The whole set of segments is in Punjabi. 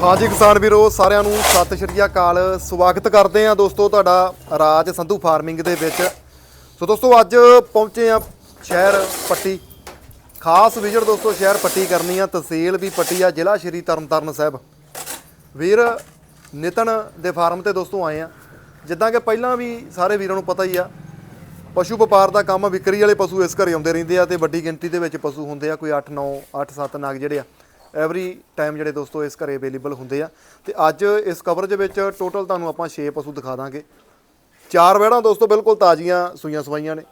ਹਾਂਜੀ ਕਿਸਾਨ ਵੀਰੋ, ਸਾਰਿਆਂ ਨੂੰ ਸਤਿ ਸ਼੍ਰੀ ਅਕਾਲ। ਸਵਾਗਤ ਕਰਦੇ ਆ ਦੋਸਤੋ ਤੁਹਾਡਾ ਰਾਜ ਸੰਧੂ ਫਾਰਮਿੰਗ ਦੇ ਵਿੱਚ। ਸੋ ਦੋਸਤੋ, ਅੱਜ ਪਹੁੰਚੇ ਆ ਸ਼ਹਿਰ ਪੱਟੀ। ਖਾਸ ਵਿਜ਼ਿਟ ਦੋਸਤੋ, ਸ਼ਹਿਰ ਪੱਟੀ ਕਰਨੀ ਆ। ਤਹਿਸੀਲ ਵੀ ਪੱਟੀ ਆ, ਜ਼ਿਲ੍ਹਾ ਸ਼੍ਰੀ ਤਰਨਤਾਰਨ ਸਾਹਿਬ। ਵੀਰ ਨਿਤਨ ਦੇ ਫਾਰਮ ਤੇ ਦੋਸਤੋ ਆਏ ਆ। ਜਿੱਦਾਂ ਕਿ ਪਹਿਲਾਂ ਵੀ ਸਾਰੇ ਵੀਰਾਂ ਨੂੰ ਪਤਾ ਹੀ ਆ, ਪਸ਼ੂ ਵਪਾਰ ਦਾ ਕੰਮ, ਵਿਕਰੀ ਵਾਲੇ ਪਸ਼ੂ ਇਸ ਘਰੇ ਆਉਂਦੇ ਰਹਿੰਦੇ ਆ ਤੇ ਵੱਡੀ ਗਿਣਤੀ ਦੇ ਵਿੱਚ ਪਸ਼ੂ ਹੁੰਦੇ ਆ, ਕੋਈ 8 9 8 7 ਨਾਗ ਜਿਹੜੇ ਆ। ਐਵਰੀ ਟਾਈਮ ਜਿਹੜੇ ਦੋਸਤੋ ਇਸ ਘਰੇ ਅਵੇਲੇਬਲ ਹੁੰਦੇ ਆ। ਤੇ ਅੱਜ ਇਸ ਕਵਰੇਜ ਵਿੱਚ ਟੋਟਲ ਤੁਹਾਨੂੰ ਆਪਾਂ 6 ਪਸ਼ੂ ਦਿਖਾ ਦਾਂਗੇ। ਚਾਰ ਵਹਿੜਾਂ ਦੋਸਤੋ ਬਿਲਕੁਲ ਤਾਜ਼ੀਆਂ ਸੂਈਆਂ ਸਵਾਈਆਂ ਨੇ।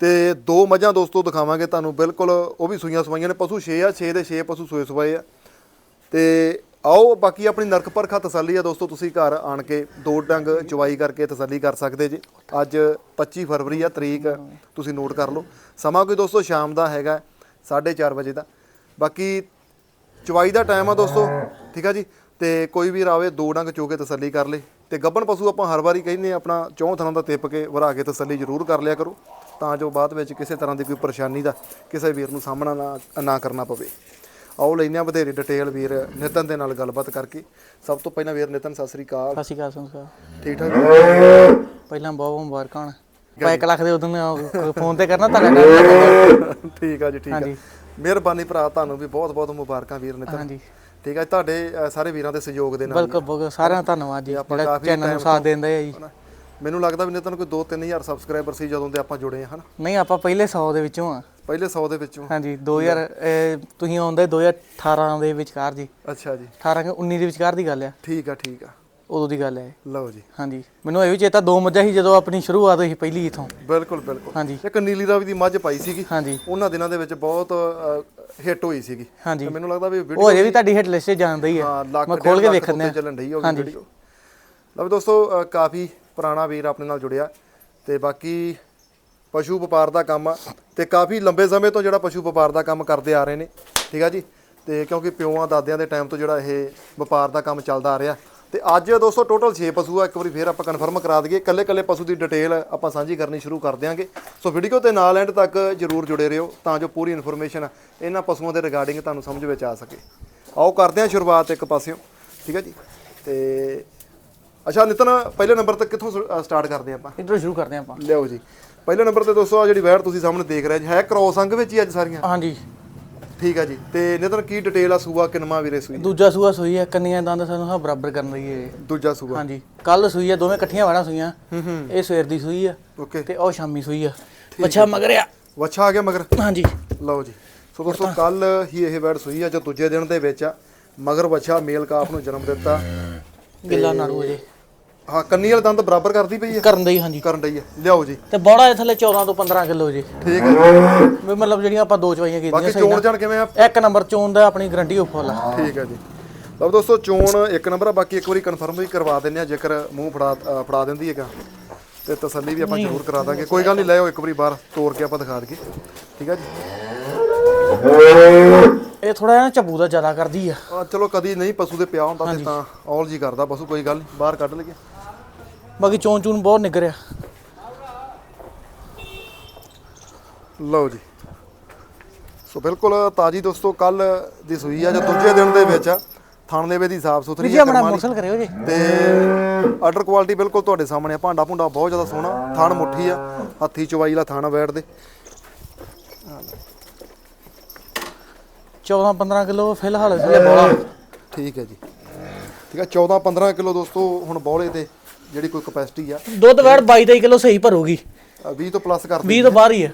ਤੇ ਦੋ ਮੱਝਾਂ ਦੋਸਤੋ ਦਿਖਾਵਾਂਗੇ ਤੁਹਾਨੂੰ, ਬਿਲਕੁਲ ਉਹ ਵੀ ਸੂਈਆਂ ਸਵਾਈਆਂ ਨੇ। ਪਸ਼ੂ 6 ਆ 6 ਦੇ 6 ਪਸ਼ੂ ਸੂਏ ਸਵਾਏ ਆ। ਤੇ ਆਓ, ਬਾਕੀ ਆਪਣੀ ਨਰਕ ਪਰਖਾ ਤਸੱਲੀ ਆ ਦੋਸਤੋ, ਤੁਸੀਂ ਘਰ ਆਣ ਕੇ ਦੋ ਡੰਗ ਚਵਾਈ ਕਰਕੇ ਤਸੱਲੀ ਕਰ ਸਕਦੇ ਜੀ। ਅੱਜ 25 ਫਰਵਰੀ ਆ, ਤਰੀਕ, ਤੁਸੀਂ ਨੋਟ ਕਰ ਲਓ। ਸਮਾਂ ਕੋਈ ਦੋਸਤੋ ਸ਼ਾਮ ਦਾ ਹੈਗਾ 4:30 ਵਜੇ ਦਾ। ਬਾਕੀ ਚਵਾਈ ਦਾ ਟਾਈਮ ਆ ਦੋਸਤੋ। ਠੀਕ ਆ ਜੀ? ਤੇ ਕੋਈ ਵੀ ਰਾਵੇ ਦੋ ਡੰਗ ਚੋ ਕੇ ਤਸੱਲੀ ਕਰ ਲੇ। ਤੇ ਗੱਬਣ ਪਸ਼ੂ ਆਪਾਂ ਹਰ ਵਾਰੀ ਕਹਿੰਦੇ ਆ ਆਪਣਾ ਚੌਂ ਥਾਂ ਦਾ ਤਿੱਪ ਕੇ ਵਰਾ ਕੇ ਤਸੱਲੀ ਜ਼ਰੂਰ ਕਰ ਲਿਆ ਕਰੋ। ਤਾਂ ਜੋ ਬਾਅਦ ਵਿੱਚ ਕਿਸੇ ਤਰ੍ਹਾਂ ਦੀ ਕੋਈ ਪਰੇਸ਼ਾਨੀ ਦਾ ਕਿਸੇ ਵੀਰ ਨੂੰ ਸਾਹਮਣਾ ਨਾ ਨਾ ਕਰਨਾ ਪਵੇ। ਆਓ ਲੈਨੇ ਆ ਵਧੇਰੇ ਡਿਟੇਲ ਵੀਰ ਨਿਤਨ ਦੇ ਨਾਲ ਗੱਲਬਾਤ ਕਰਕੇ। ਸਭ ਤੋਂ ਪਹਿਲਾਂ ਵੀਰ ਨਿਤਨ ਸਤਿ ਸ੍ਰੀ ਅਕਾਲ। ਸਤਿ ਸ਼੍ਰੀ ਅਕਾਲ ਸਾਹਿਬ ਠੀਕ ਠਾਕ? ਪਹਿਲਾਂ ਬਹੁਤ ਬਹੁਤ ਮੁਬਾਰਕਾਂ। ਹੋਣ ਪਾ 1 ਲੱਖ ਦੇ ਉਦੋਂ ਫੋਨ ਤੇ ਕਰਨਾ ਤੁਹਾਡਾ ਠੀਕ ਆ ਜੀ ਠੀਕ ਆ। ਹਾਂਜੀ। ਮਿਹਰਬਾਨੀ ਭਰਾ ਤੁਹਾਨੂੰ ਵੀ ਬਹੁਤ ਬਹੁਤ ਮੁਬਾਰਕਾਂ ਵੀਰ ਨਿਤਨ ਹਾਂਜੀ। ਠੀਕ ਜੀ, ਤੁਹਾਡੇ ਅ, ਸਾਰੇ ਵੀਰਾਂ ਦੇ ਸਹਿਯੋਗ ਦੇ ਨਾਲ ਬਿਲਕੁਲ ਬਿਲਕੁਲ ਸਾਰਿਆਂ ਦਾ ਧੰਨਵਾਦ ਜੀ। ਆਪਾਂ ਜਿਹੜਾ ਕਾਫੀ ਚੈਨਲ time ਨੂੰ ਸਾਥ ਦਿੰਦੇ ਆ ਜੀ। ਹਨਾ। ਮੈਨੂੰ ਲੱਗਦਾ ਵੀ ਨਿਤਨ ਕੋਈ 2-3000 ਸਬਸਕ੍ਰਾਈਬਰ ਸੀ ਜਦੋਂ ਦੇ ਆਪਾਂ ਜੁੜੇ ਆ ਹਨਾ। ਨਹੀਂ ਆਪਾਂ ਪਹਿਲੇ 100 ਦੇ ਵਿੱਚੋਂ ਆ। ਪਹਿਲੇ 100 ਦੇ ਵਿੱਚੋਂ। ਹਾਂਜੀ 2000 ਇਹ ਤੁਸੀਂ ਆਉਂਦੇ 2018 ਦੇ ਵਿਚਕਾਰ ਜੀ। ਅੱਛਾ ਜੀ। 18 ਕਿ 19 ਦੇ ਵਿਚਕਾਰ ਦੀ ਗੱਲ ਆ। ਠੀਕ ਆ ਠੀਕ ਆ। ਉਦੋਂ ਦੀ ਗੱਲ ਹੈ। ਲਓ ਜੀ। ਹਾਂਜੀ। ਮੈਨੂੰ ਇਹ ਵੀ ਚੇਤਾ ਦੋ ਮੱਝਾਂ ਸੀ ਜਦੋਂ ਆਪਣੀ ਸ਼ੁਰੂਆਤ ਹੋਈ ਸੀ ਪਹਿਲੀ ਇਥੋਂ। ਬਿਲਕੁਲ ਬਿਲਕੁਲ। ਹਾਂਜੀ। ਇੱਕ ਨੀਲੀ ਰਾਵੀ ਦੀ ਮੱਝ ਪਾਈ ਸੀਗੀ। ਹਾਂਜੀ। ਉਹਨਾਂ ਦਿਨਾਂ ਦੇ ਵਿੱਚ ਬਹੁਤ ਹਿੱਟ ਹੋਈ ਸੀਗੀ। ਹਾਂਜੀ। ਮੈਨੂੰ ਲੱਗਦਾ ਵੀ ਉਹ ਵੀਡੀਓ ਅਜੇ ਵੀ ਤੁਹਾਡੀ ਹਿੱਟ ਲਿਸਟ 'ਚ ਜਾਣਦਾ ਹੀ ਹਾਂ। ਹੈ ਮੈਂ ਖੋਲ ਕੇ ਉੱਤੇ ਦਿਆਂ ਚੱਲਣ ਢਈ ਉਹ ਵੀਡੀਓ ਲਓ ਦੋਸਤੋ ਕਾਫੀ ਪੁਰਾਣਾ ਵੀਰ ਆਪਣੇ ਨਾਲ ਜੁੜਿਆ। ਤੇ ਬਾਕੀ ਪਸ਼ੂ ਵਪਾਰ ਦਾ ਕੰਮ ਆ। ਤੇ ਕਾਫੀ ਲੰਬੇ ਸਮੇਂ ਤੋਂ ਜਿਹੜਾ ਪਸ਼ੂ ਵਪਾਰ ਦਾ ਕੰਮ ਕਰਦੇ ਆ ਰਹੇ ਨੇ। ਠੀਕ ਆ ਜੀ? ਤੇ ਕਿਉਂਕਿ ਪਿਓਆਂ ਦਾਦਿਆਂ ਦੇ ਟਾਈਮ ਤੋਂ ਜਿਹੜਾ ਇਹ ਵਪਾਰ ਦਾ ਕੰਮ ਚੱਲਦਾ ਆ ਰਿਹਾ। ਤੇ ਅੱਜ ਦੋਸਤੋ ਟੋਟਲ 6 ਪਸ਼ੂ ਆ ਇੱਕ ਵਾਰੀ ਫੇਰ ਆਪਾਂ ਕਨਫਰਮ ਕਰਾ ਦਈਏ। ਕੱਲੇ ਕੱਲੇ ਪਸ਼ੂ ਦੀ ਡਿਟੇਲ ਆਪਾਂ ਸਾਂਝੀ ਕਰਨੀ ਸ਼ੁਰੂ ਕਰ ਦਿਆਂਗੇ। ਸੋ ਵੀਡੀਓ ਦੇ ਨਾਲ ਐਂਡ ਤੱਕ ਜਰੂਰ ਜੁੜੇ ਰਹੋ ਤਾਂ ਜੋ ਪੂਰੀ ਇਨਫੋਰਮੇਸ਼ਨ ਇਹਨਾਂ ਪਸ਼ੂਆਂ ਦੇ ਰਿਗਾਰਡਿੰਗ ਤੁਹਾਨੂੰ ਸਮਝ ਵਿੱਚ ਆ ਸਕੇ। ਆਓ ਕਰਦੇ ਹਾਂ ਸ਼ੁਰੂਆਤ ਇੱਕ ਪਾਸਿਓਂ। ਠੀਕ ਹੈ ਜੀ? ਤੇ ਅੱਛਾ ਨਿਤਨ ਪਹਿਲੇ ਨੰਬਰ ਤੇ ਕਿੱਥੋਂ ਸਟਾਰਟ ਕਰਦੇ ਆਪਾਂ? ਇੱਧਰੋਂ ਸ਼ੁਰੂ ਕਰਦੇ ਆਪਾਂ। ਲਿਆਓ ਜੀ। ਪਹਿਲੇ ਨੰਬਰ ਤੇ ਦੋਸਤੋ ਆ ਜਿਹੜੀ ਵੈਰ ਤੁਸੀਂ ਸਾਹਮਣੇ ਦੇਖ ਰਹੇ ਜੀ ਹੈ ਕ੍ਰੋਸ ਅੰਗ ਵਿੱਚ ਹੀ ਅੱਜ ਸਾਰੀਆਂ? ਹਾਂਜੀ। ਠੀਕ ਆ ਜੀ। ਤੇ ਨਿਤਨ ਕੀ ਡਿਟੇਲ ਆ ਸੂਆ ਕਿਨਮਾ ਵੀਰੇ ਸੂਈ? ਦੂਜਾ ਸੂਆ ਸੂਈ ਹੈ ਕੰਨੀਆਂ ਦੰਦ ਸਾਨੂੰ ਹਾਂ ਬਰਾਬਰ ਕਰਨ ਲਈ ਹੈ ਦੂਜਾ ਸੂਆ। ਹਾਂਜੀ। ਕੱਲ ਸੂਈ ਆ ਦੋਵੇਂ ਇਕੱਠੀਆਂ ਵਾਣਾ ਸੂਈਆਂ। ਇਹ ਸਵੇਰ ਦੀ ਸੂਈ ਆ। ਓਕੇ। ਤੇ ਉਹ ਸ਼ਾਮੀ ਸੂਈ ਆ। ਬੱਚਾ ਮਗਰ ਆ। ਵੱਛਾ ਆ ਗਿਆ ਮਗਰ। ਹਾਂਜੀ। ਲਓ ਜੀ। ਸੋ ਦੋਸਤੋ ਕੱਲ ਹੀ ਇਹ ਵੈੜ ਸੂਈ ਆ ਜੋ ਦੂਜੇ ਦਿਨ ਦੇ ਵਿੱਚ ਆ। ਮਗਰ ਵੱਛਾ ਮੇਲ ਕਾਫ ਨੂੰ ਜਨਮ ਦਿੱਤਾ। ਗਿੱਲਾ ਨਾੜੂ ਅਜੇ ਹਾਂ ਕੰਨੀ ਵਾਲੇ ਦੰਦ ਬਰਾਬਰ ਕਰਦੀ ਪਈ ਆ? ਕਰਨ ਦੇ ਹਾਂਜੀ। ਕਰਨ ਡਈ ਆ। ਲਿਆਓ ਜੀ। ਤੇ ਬੋੜਾ ਇਹ ਥੱਲੇ 14 ਤੋਂ 15 ਕਿਲੋ ਜੀ। ਠੀਕ ਹੈ ਵੀ ਮਤਲਬ ਜਿਹੜੀਆਂ ਆਪਾਂ ਦੋ ਚਵਾਈਆਂ ਕੀਤੀਆਂ ਬਾਕੀ ਚੋਣ ਜਾਣ ਕਿਵੇਂ ਆ? ਇੱਕ ਨੰਬਰ ਚੋਣ ਦਾ ਆਪਣੀ ਗਰੰਟੀ ਉਹ ਫੁੱਲ ਆ। ਠੀਕ ਹੈ ਜੀ। ਲਓ ਦੋਸਤੋ ਚੋਣ ਇੱਕ ਨੰਬਰ ਆ। ਬਾਕੀ ਇੱਕ ਵਾਰੀ ਕਨਫਰਮ ਵੀ ਕਰਵਾ ਦਿੰਨੇ ਆ ਜੇਕਰ ਮੂੰਹ ਫੜਾ ਅ, ਫੜਾ ਦਿੰਦੀ ਹੈਗਾ। ਤੇ ਤਸੱਲੀ ਵੀ ਆਪਾਂ ਜ਼ਰੂਰ ਕਰਾ ਦਾਂਗੇ। ਕੋਈ ਗੱਲ ਨਹੀਂ ਲੈ ਆਓ ਇੱਕ ਵਾਰੀ ਬਾਹਰ ਤੋੜ ਕੇ ਆਪਾਂ ਦਿਖਾ ਦਈਏ। ਠੀਕ ਹੈ ਜੀ। ਇਹ ਥੋੜਾ ਜਿਹਾ ਝੱਬੂ ਦਾ ਜ਼ਿਆਦਾ ਕਰਦੀ ਆ। ਆ ਚਲੋ ਕਦੀ ਨਹੀਂ ਪਸ਼ੂ ਦੇ ਪਿਆ ਹੁੰਦਾ ਤੇ ਤਾਂ ਔਲ ਜੀ ਕਰਦਾ ਪਸ਼ੂ ਕੋਈ ਗੱਲ ਨਹੀਂ। ਬਾਹਰ ਕੱਢ ਲਈਏ। ਬਾਕੀ ਚੋਣ ਚੂਣ ਬਹੁਤ ਨਿਗਰ ਆ ਲਓ ਜੀ। ਸੋ ਬਿਲਕੁਲ ਤਾਜੀ ਦੋਸਤੋ ਕੱਲ ਦੀ ਸੂਈ ਆ ਜੋ ਦੂਜੇ ਦਿਨ ਦੇ ਵਿੱਚ ਆ ਥਣ ਦੇ ਦੀ ਸਾਫ਼ ਸੁਥਰੀ ਜੀ ਆਪਣਾ ਵਾਲੀ। ਮੋਸਲ ਕਰਿਓ ਜੀ। ਤੇ ਆਰਡਰ ਕੁਆਲਿਟੀ ਬਿਲਕੁਲ ਤੁਹਾਡੇ ਸਾਹਮਣੇ ਆ। ਭਾਂਡਾ ਭੁੰਡਾ ਬਹੁਤ ਜ਼ਿਆਦਾ ਸੋਹਣਾ ਥਣ ਮੁੱਠੀ ਆ ਹੱਥੀ ਚਵਾਈ ਵਾਲਾ ਥਣ ਬੈਠਦੇ 14 15 ਕਿਲੋ ਫਿਲਹਾਲ ਸੀ ਬੋਲਾ। ਠੀਕ ਹੈ ਜੀ। ਠੀਕ ਹੈ 14 15 ਕਿਲੋ ਦੋਸਤੋ ਹੁਣ ਬੌਲੇ ਤੇ। ਜਿਹੜੀ ਕੋਈ ਕਪੈਸਿਟੀ ਆ। ਦੁੱਧ ਵੈੜ 22 23 ਕਿਲੋ ਸਹੀ ਭਰੂਗੀ। ਅ, 20 ਤੋਂ ਪਲੱਸ ਕਰਦੀ 20 ਤੋਂ ਬਾਹਰ ਹੀ ਆ।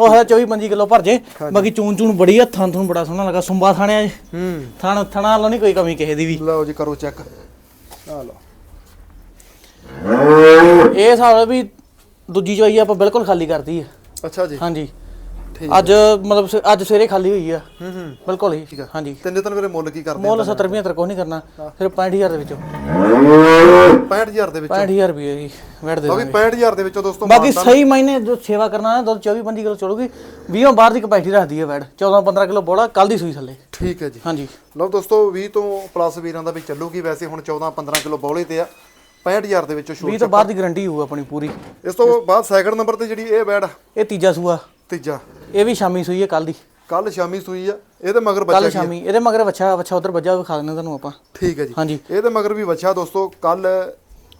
ਉਹ ਹੈ 24 25 ਕਿਲੋ ਭਰ ਜੇ। ਬਾਕੀ ਚੂਨ ਚੂਨ ਬੜੀ ਹੱਥਾਂ ਤੋਂ ਬੜਾ ਸੋਹਣਾ ਲੱਗਾ ਸੁੰਬਾ ਥਾਣਿਆ ਜੀ। ਹੂੰ। ਥਣ ਥਣਾ ਵਾਲੋਂ ਨਹੀਂ ਕੋਈ ਕਮੀ ਕਿਸੇ ਦੀ ਵੀ। ਲਓ ਜੀ ਕਰੋ ਚੈੱਕ ਆ ਲਓ। ਇਹ ਹਿਸਾਬ ਵੀ ਦੂਜੀ ਚਵਾਈ ਆਪਾਂ ਬਿਲਕੁਲ ਖਾਲੀ ਕਰਤੀ ਹੈ ਅੱਛਾ ਜੀ। ਹਾਂਜੀ। ਠੀਕ ਅੱਜ ਮਤਲਬ ਸ- ਅੱਜ ਸਵੇਰੇ ਖਾਲੀ ਹੋਈ ਆ। ਹੂੰ ਹੂੰ। ਬਿਲਕੁਲ ਹੀ। ਹਾਂਜੀ। ਤੇ ਨਿਤਨ ਵੀਰੇ ਮੁੱਲ ਕੀ ਕਰਦੇ ਮੁੱਲ 70 75 ਕੁਛ ਨਹੀਂ ਕਰਨਾ। ਫਿਰ 65000 ਦੇ ਵਿੱਚੋਂ। 65000 ਦੇ ਵਿੱਚ। 65000 ਰੁਪਏ ਜੀ ਵੈਟ ਦੇ ਉਹ ਵੀ 65000 ਦੇ ਵਿੱਚੋਂ ਦੋਸਤੋ ਬਾਕੀ ਸਹੀ ਮਾਇਨੇ ਜੋ ਸੇਵਾ ਕਰਨਾ ਹੈ ਦੁੱਧ 24 25 ਕਿਲੋ ਚੜੂਗੀ 20 ਬਾਹਰ ਦੀ ਕਪੈਸਿਟੀ ਰੱਖਦੀ ਹੈ ਵੈਟ 14 15 ਕਿਲੋ ਬੋਲਾ ਕੱਲ ਦੀ ਸੂਈ ਥੱਲੇ। ਠੀਕ ਹੈ ਜੀ। ਹਾਂਜੀ। ਲਓ ਦੋਸਤੋ 20 ਤੋਂ ਪਲੱਸ ਵੀਰਾਂ ਦਾ ਵੀ ਚੱਲੂਗੀ ਵੈਸੇ ਹੁਣ 14 15 ਕਿਲੋ ਬੌਲੇ ਤੇ ਆ 65000 ਦੇ ਵਿੱਚੋਂ 20 ਛੋਟ ਤੋਂ ਬਾਅਦ ਦੀ ਗਾਰੰਟੀ ਹੋਊ ਆਪਣੀ ਪੂਰੀ। ਇਸ ਤੋਂ ਬਾਅਦ ਸੈਕਿੰਡ ਨੰਬਰ ਤੇ ਜਿਹੜੀ ਇਹ ਬੈਡ ਇਹ ਤੀਜਾ ਸੂਆ। ਤੀਜਾ। ਇਹ ਵੀ ਸ਼ਾਮੀ ਸੂਈ ਹੈ ਕੱਲ ਦੀ। ਕੱਲ ਸ਼ਾਮੀ ਸੂਈ ਆ ਇਹਦੇ ਮਗਰ ਬੱਚਾ ਕੱਲ ਸ਼ਾਮੀ ਇਹਦੇ ਮਗਰ ਵੱਛਾ ਵੱਛਾ ਉਧਰ ਵੱਜਾ ਵਿਖਾ ਦਿੰਦੇ ਤੁਹਾਨੂੰ ਆਪਾਂ। ਠੀਕ ਹੈ ਜੀ। ਹਾਂਜੀ। ਇਹਦੇ ਮਗਰ ਵੀ ਬੱਚਾ ਦੋਸਤੋ ਕੱਲ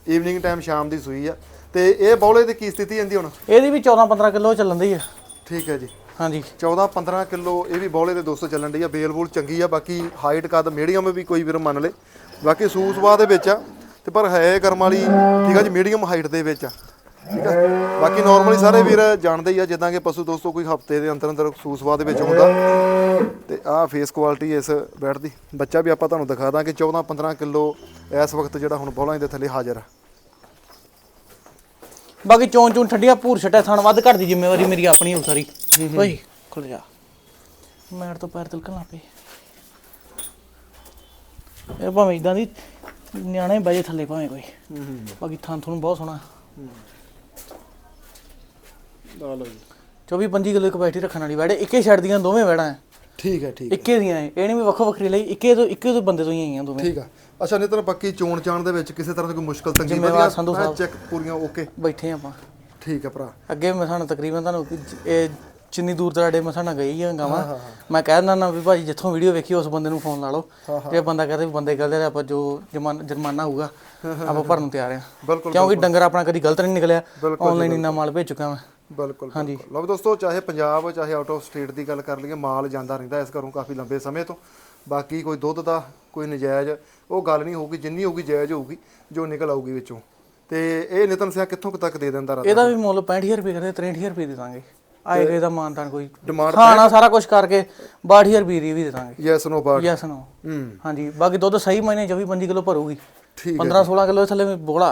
ਈਵਨਿੰਗ ਟਾਈਮ ਸ਼ਾਮ ਦੀ ਸੂਈ ਆ। ਤੇ ਇਹ ਬੌਲੇ ਦੀ ਕੀ ਸਥਿਤੀ ਜਾਂਦੀ ਹੁਣ? ਇਹਦੀ ਵੀ 14 15 ਕਿਲੋ ਚੱਲਣ ਦੀ ਆ। ਠੀਕ ਹੈ ਜੀ। ਹਾਂਜੀ। 14 15 ਕਿਲੋ ਇਹ ਵੀ ਬੌਲੇ ਦੇ ਦੋਸਤੋ ਚੱਲਣ ਦੀ ਆ। ਬੇਲ ਬੂਲ ਚੰਗੀ ਆ ਬਾਕੀ ਹਾਈਟ ਕੱਦ ਮੀਡੀਅਮ ਵੀ ਕੋਈ ਵੀਰ ਮੰਨ ਲੇ। ਬਾਕੀ ਸੂਸਵਾ ਦੇ ਵਿੱਚ ਆ ਤੇ ਪਰ ਹੈ ਕਰਮ ਵਾਲੀ ਠੀਕ ਆ ਜੀ ਮੀਡੀਅਮ ਹਾਈਟ ਦੇ ਵਿੱਚ ਆ। ਠੀਕ ਆ। ਬਾਕੀ ਨਾਰਮਲੀ ਸਾਰੇ ਵੀਰ ਜਾਣਦੇ ਹੀ ਆ ਜਿੱਦਾਂ ਕਿ ਪਸ਼ੂ ਦੋਸਤੋ ਕੋਈ ਹਫ਼ਤੇ ਦੇ ਅੰਦਰ ਅੰਦਰ ਸੂਸਵਾ ਦੇ ਵਿੱਚ ਹੁੰਦਾ ਤੇ ਆਹ ਫੇਸ ਕੁਆਲਿਟੀ ਇਸ ਬੈਡ ਦੀ। ਬੱਚਾ ਵੀ ਆਪਾਂ ਤੁਹਾਨੂੰ ਦਿਖਾ ਦਾਂਗੇ 14 15 ਕਿਲੋ ਇਸ ਵਕਤ ਜਿਹੜਾ ਹੁਣ ਬੌਲਾਂ ਦੇ ਥੱਲੇ ਹਾਜ਼ਰ ਆ। ਬਾਕੀ ਚੋਂ ਚੋਂ ਠੰਡੀਆਂ ਭੂਰ ਛਟਾ ਥਣ ਵੱਧ ਘੱਟ ਦੀ ਜ਼ਿੰਮੇਵਾਰੀ ਮੇਰੀ ਆਪਣੀ ਹੋ ਸਾਰੀ ਓਏ ਖੁੱਲ ਜਾ। ਮੈਟ ਤੋਂ ਪੈਰ ਤਿਲਕਣ ਲੱਗ ਪਏ ਇਹ ਭਾਵੇਂ ਇਦਾਂ ਦੀ ਨਿਆਣੇ ਬਜੇ ਥੱਲੇ ਭਾਵੇਂ ਕੋਈ। ਬਾਕੀ ਥਾਂ ਤੁਹਾਨੂੰ ਬਹੁਤ ਸੋਹਣਾ। ਲਾ ਲਓ ਜੀ। 24 25 ਕਿਲੋ ਕਪੈਸਿਟੀ ਰੱਖਣ ਵਾਲੀ ਵੈੜੇ ਇੱਕੇ ਛੱਡ ਦੀਆਂ ਦੋਵੇਂ ਵੈੜਾਂ ਐ। ਠੀਕ ਹੈ ਠੀਕ ਹੈ ਇੱਕੇ ਦੀਆਂ ਐ। ਇਹ ਨਹੀਂ ਵੀ ਵੱਖੋ ਵੱਖਰੀ ਲਈ ਇੱਕੇ ਤੋਂ ਇੱਕੇ ਤੋਂ ਬੰਦੇ ਤੋਂ ਹੀ ਆਈਆਂ ਦੋਵੇਂ। ਠੀਕ ਆ। ਅੱਛਾ ਨਿਤਨ ਪੱਕੀ ਚੋਣ ਚਾਣ ਦੇ ਵਿੱਚ ਕਿਸੇ ਤਰ੍ਹਾਂ ਦੀ ਕੋਈ ਮੁਸ਼ਕਲ ਤੰਗੀ ਜ਼ਿੰਮੇਵਾਰ ਸੰਧੂ ਸਾਹਿਬ। ਚੈੱਕ ਪੂਰੀਆਂ ਓਕੇ ਬੈਠੇ ਆਪਾਂ। ਠੀਕ ਆ ਭਰਾ। ਅੱਗੇ ਮੈਂ ਸਾਨੂੰ ਤਕਰੀਬਨ ਤੁਹਾਨੂੰ ਕਿ ਜ- ਇਹ ਜਿੰਨੀ ਦੂਰ ਦਰਾਡੇ ਮੈਂ ਸਾਨੂੰ ਗਈ ਆ ਗਾਵਾਂ ਮੈਂ ਕਹਿ ਦਿੰਦਾ ਨਾ ਵੀ ਭਾਜੀ ਜਿੱਥੋਂ ਵੀਡੀਓ ਵੇਖੀ ਉਸ ਬੰਦੇ ਨੂੰ ਫੋਨ ਲਾ ਲਓ। ਜੇ ਬੰਦਾ ਕਹਿੰਦੇ ਵੀ ਬੰਦੇ ਗਲਤ ਆ ਆਪਾਂ ਜੋ ਜਮਾਨ- ਜੁਰਮਾਨਾ ਹੋਊਗਾ ਆਪਾਂ ਭਰਨ ਨੂੰ ਤਿਆਰ ਆ। ਬਿਲਕੁਲ ਕਿਉਂਕਿ ਡੰਗਰ ਆਪਣਾ ਕਦੀ ਗਲਤ ਨਹੀਂ ਨਿਕਲਿਆ। ਆਨਲਾਈਨ ਇੰਨਾ ਮਾਲ ਭੇਜ ਚੁੱਕਾ ਮੈਂ। ਬਿਲਕੁਲ ਹਾਂਜੀ। ਲਓ ਦੋਸਤੋ ਚਾਹੇ ਪੰਜਾਬ ਚਾਹੇ ਆਊਟ ਆਫ ਸਟੇਟ ਦੀ ਗੱਲ ਕਰ ਲਈਏ ਮਾਲ ਜਾਂਦਾ ਰਹਿੰਦਾ ਇਸ ਘਰੋਂ ਕਾਫੀ ਲੰਬੇ ਸਮੇਂ ਤੋਂ। ਬਾਕੀ ਕੋਈ ਦੁੱਧ ਦਾ ਕੋਈ ਨਜਾਇਜ਼ ਉਹ ਗੱਲ ਨਹੀਂ ਹੋਊਗੀ ਜਿੰਨੀ ਹੋਊਗੀ ਜਾਇਜ਼ ਹੋਊਗੀ ਜੋ ਨਿਕਲ ਆਊਗੀ ਵਿੱਚੋਂ। ਤੇ ਇਹ ਨਿਤਨ ਸਿਆ ਕਿੱਥੋਂ ਤੱਕ ਦੇ ਦਿੰਦਾ ਰਾਤ ਇਹਦਾ ਵੀ ਮੁੱਲ 65000 ਰੁਪਏ ਕਰਦੇ 63000 ਰੁਪਏ ਦੇ ਦਾਂਗੇ। ਆਏ ਗਏ ਦਾ ਮਾਨਤਾਨ ਕੋਈ ਡਿਮਾਂਡ ਖਾਣਾ ਸਾਰਾ ਕੁਝ ਕਰਕੇ 62000 ਰੁਪਏ ਦੀ ਵੀ ਦੇ ਦਾਂਗੇ। ਯੈਸ ਨੋ ਬਾਟ ਯੈਸ ਨੋ ਹਾਂਜੀ ਬਾਕੀ ਦੁੱਧ ਸਹੀ ਮਹੀਨੇ 24 25 ਕਿਲੋ ਭਰੂਗੀ। ਠੀਕ 15 16 ਕਿਲੋ ਥੱਲੇ ਬੋਲਾ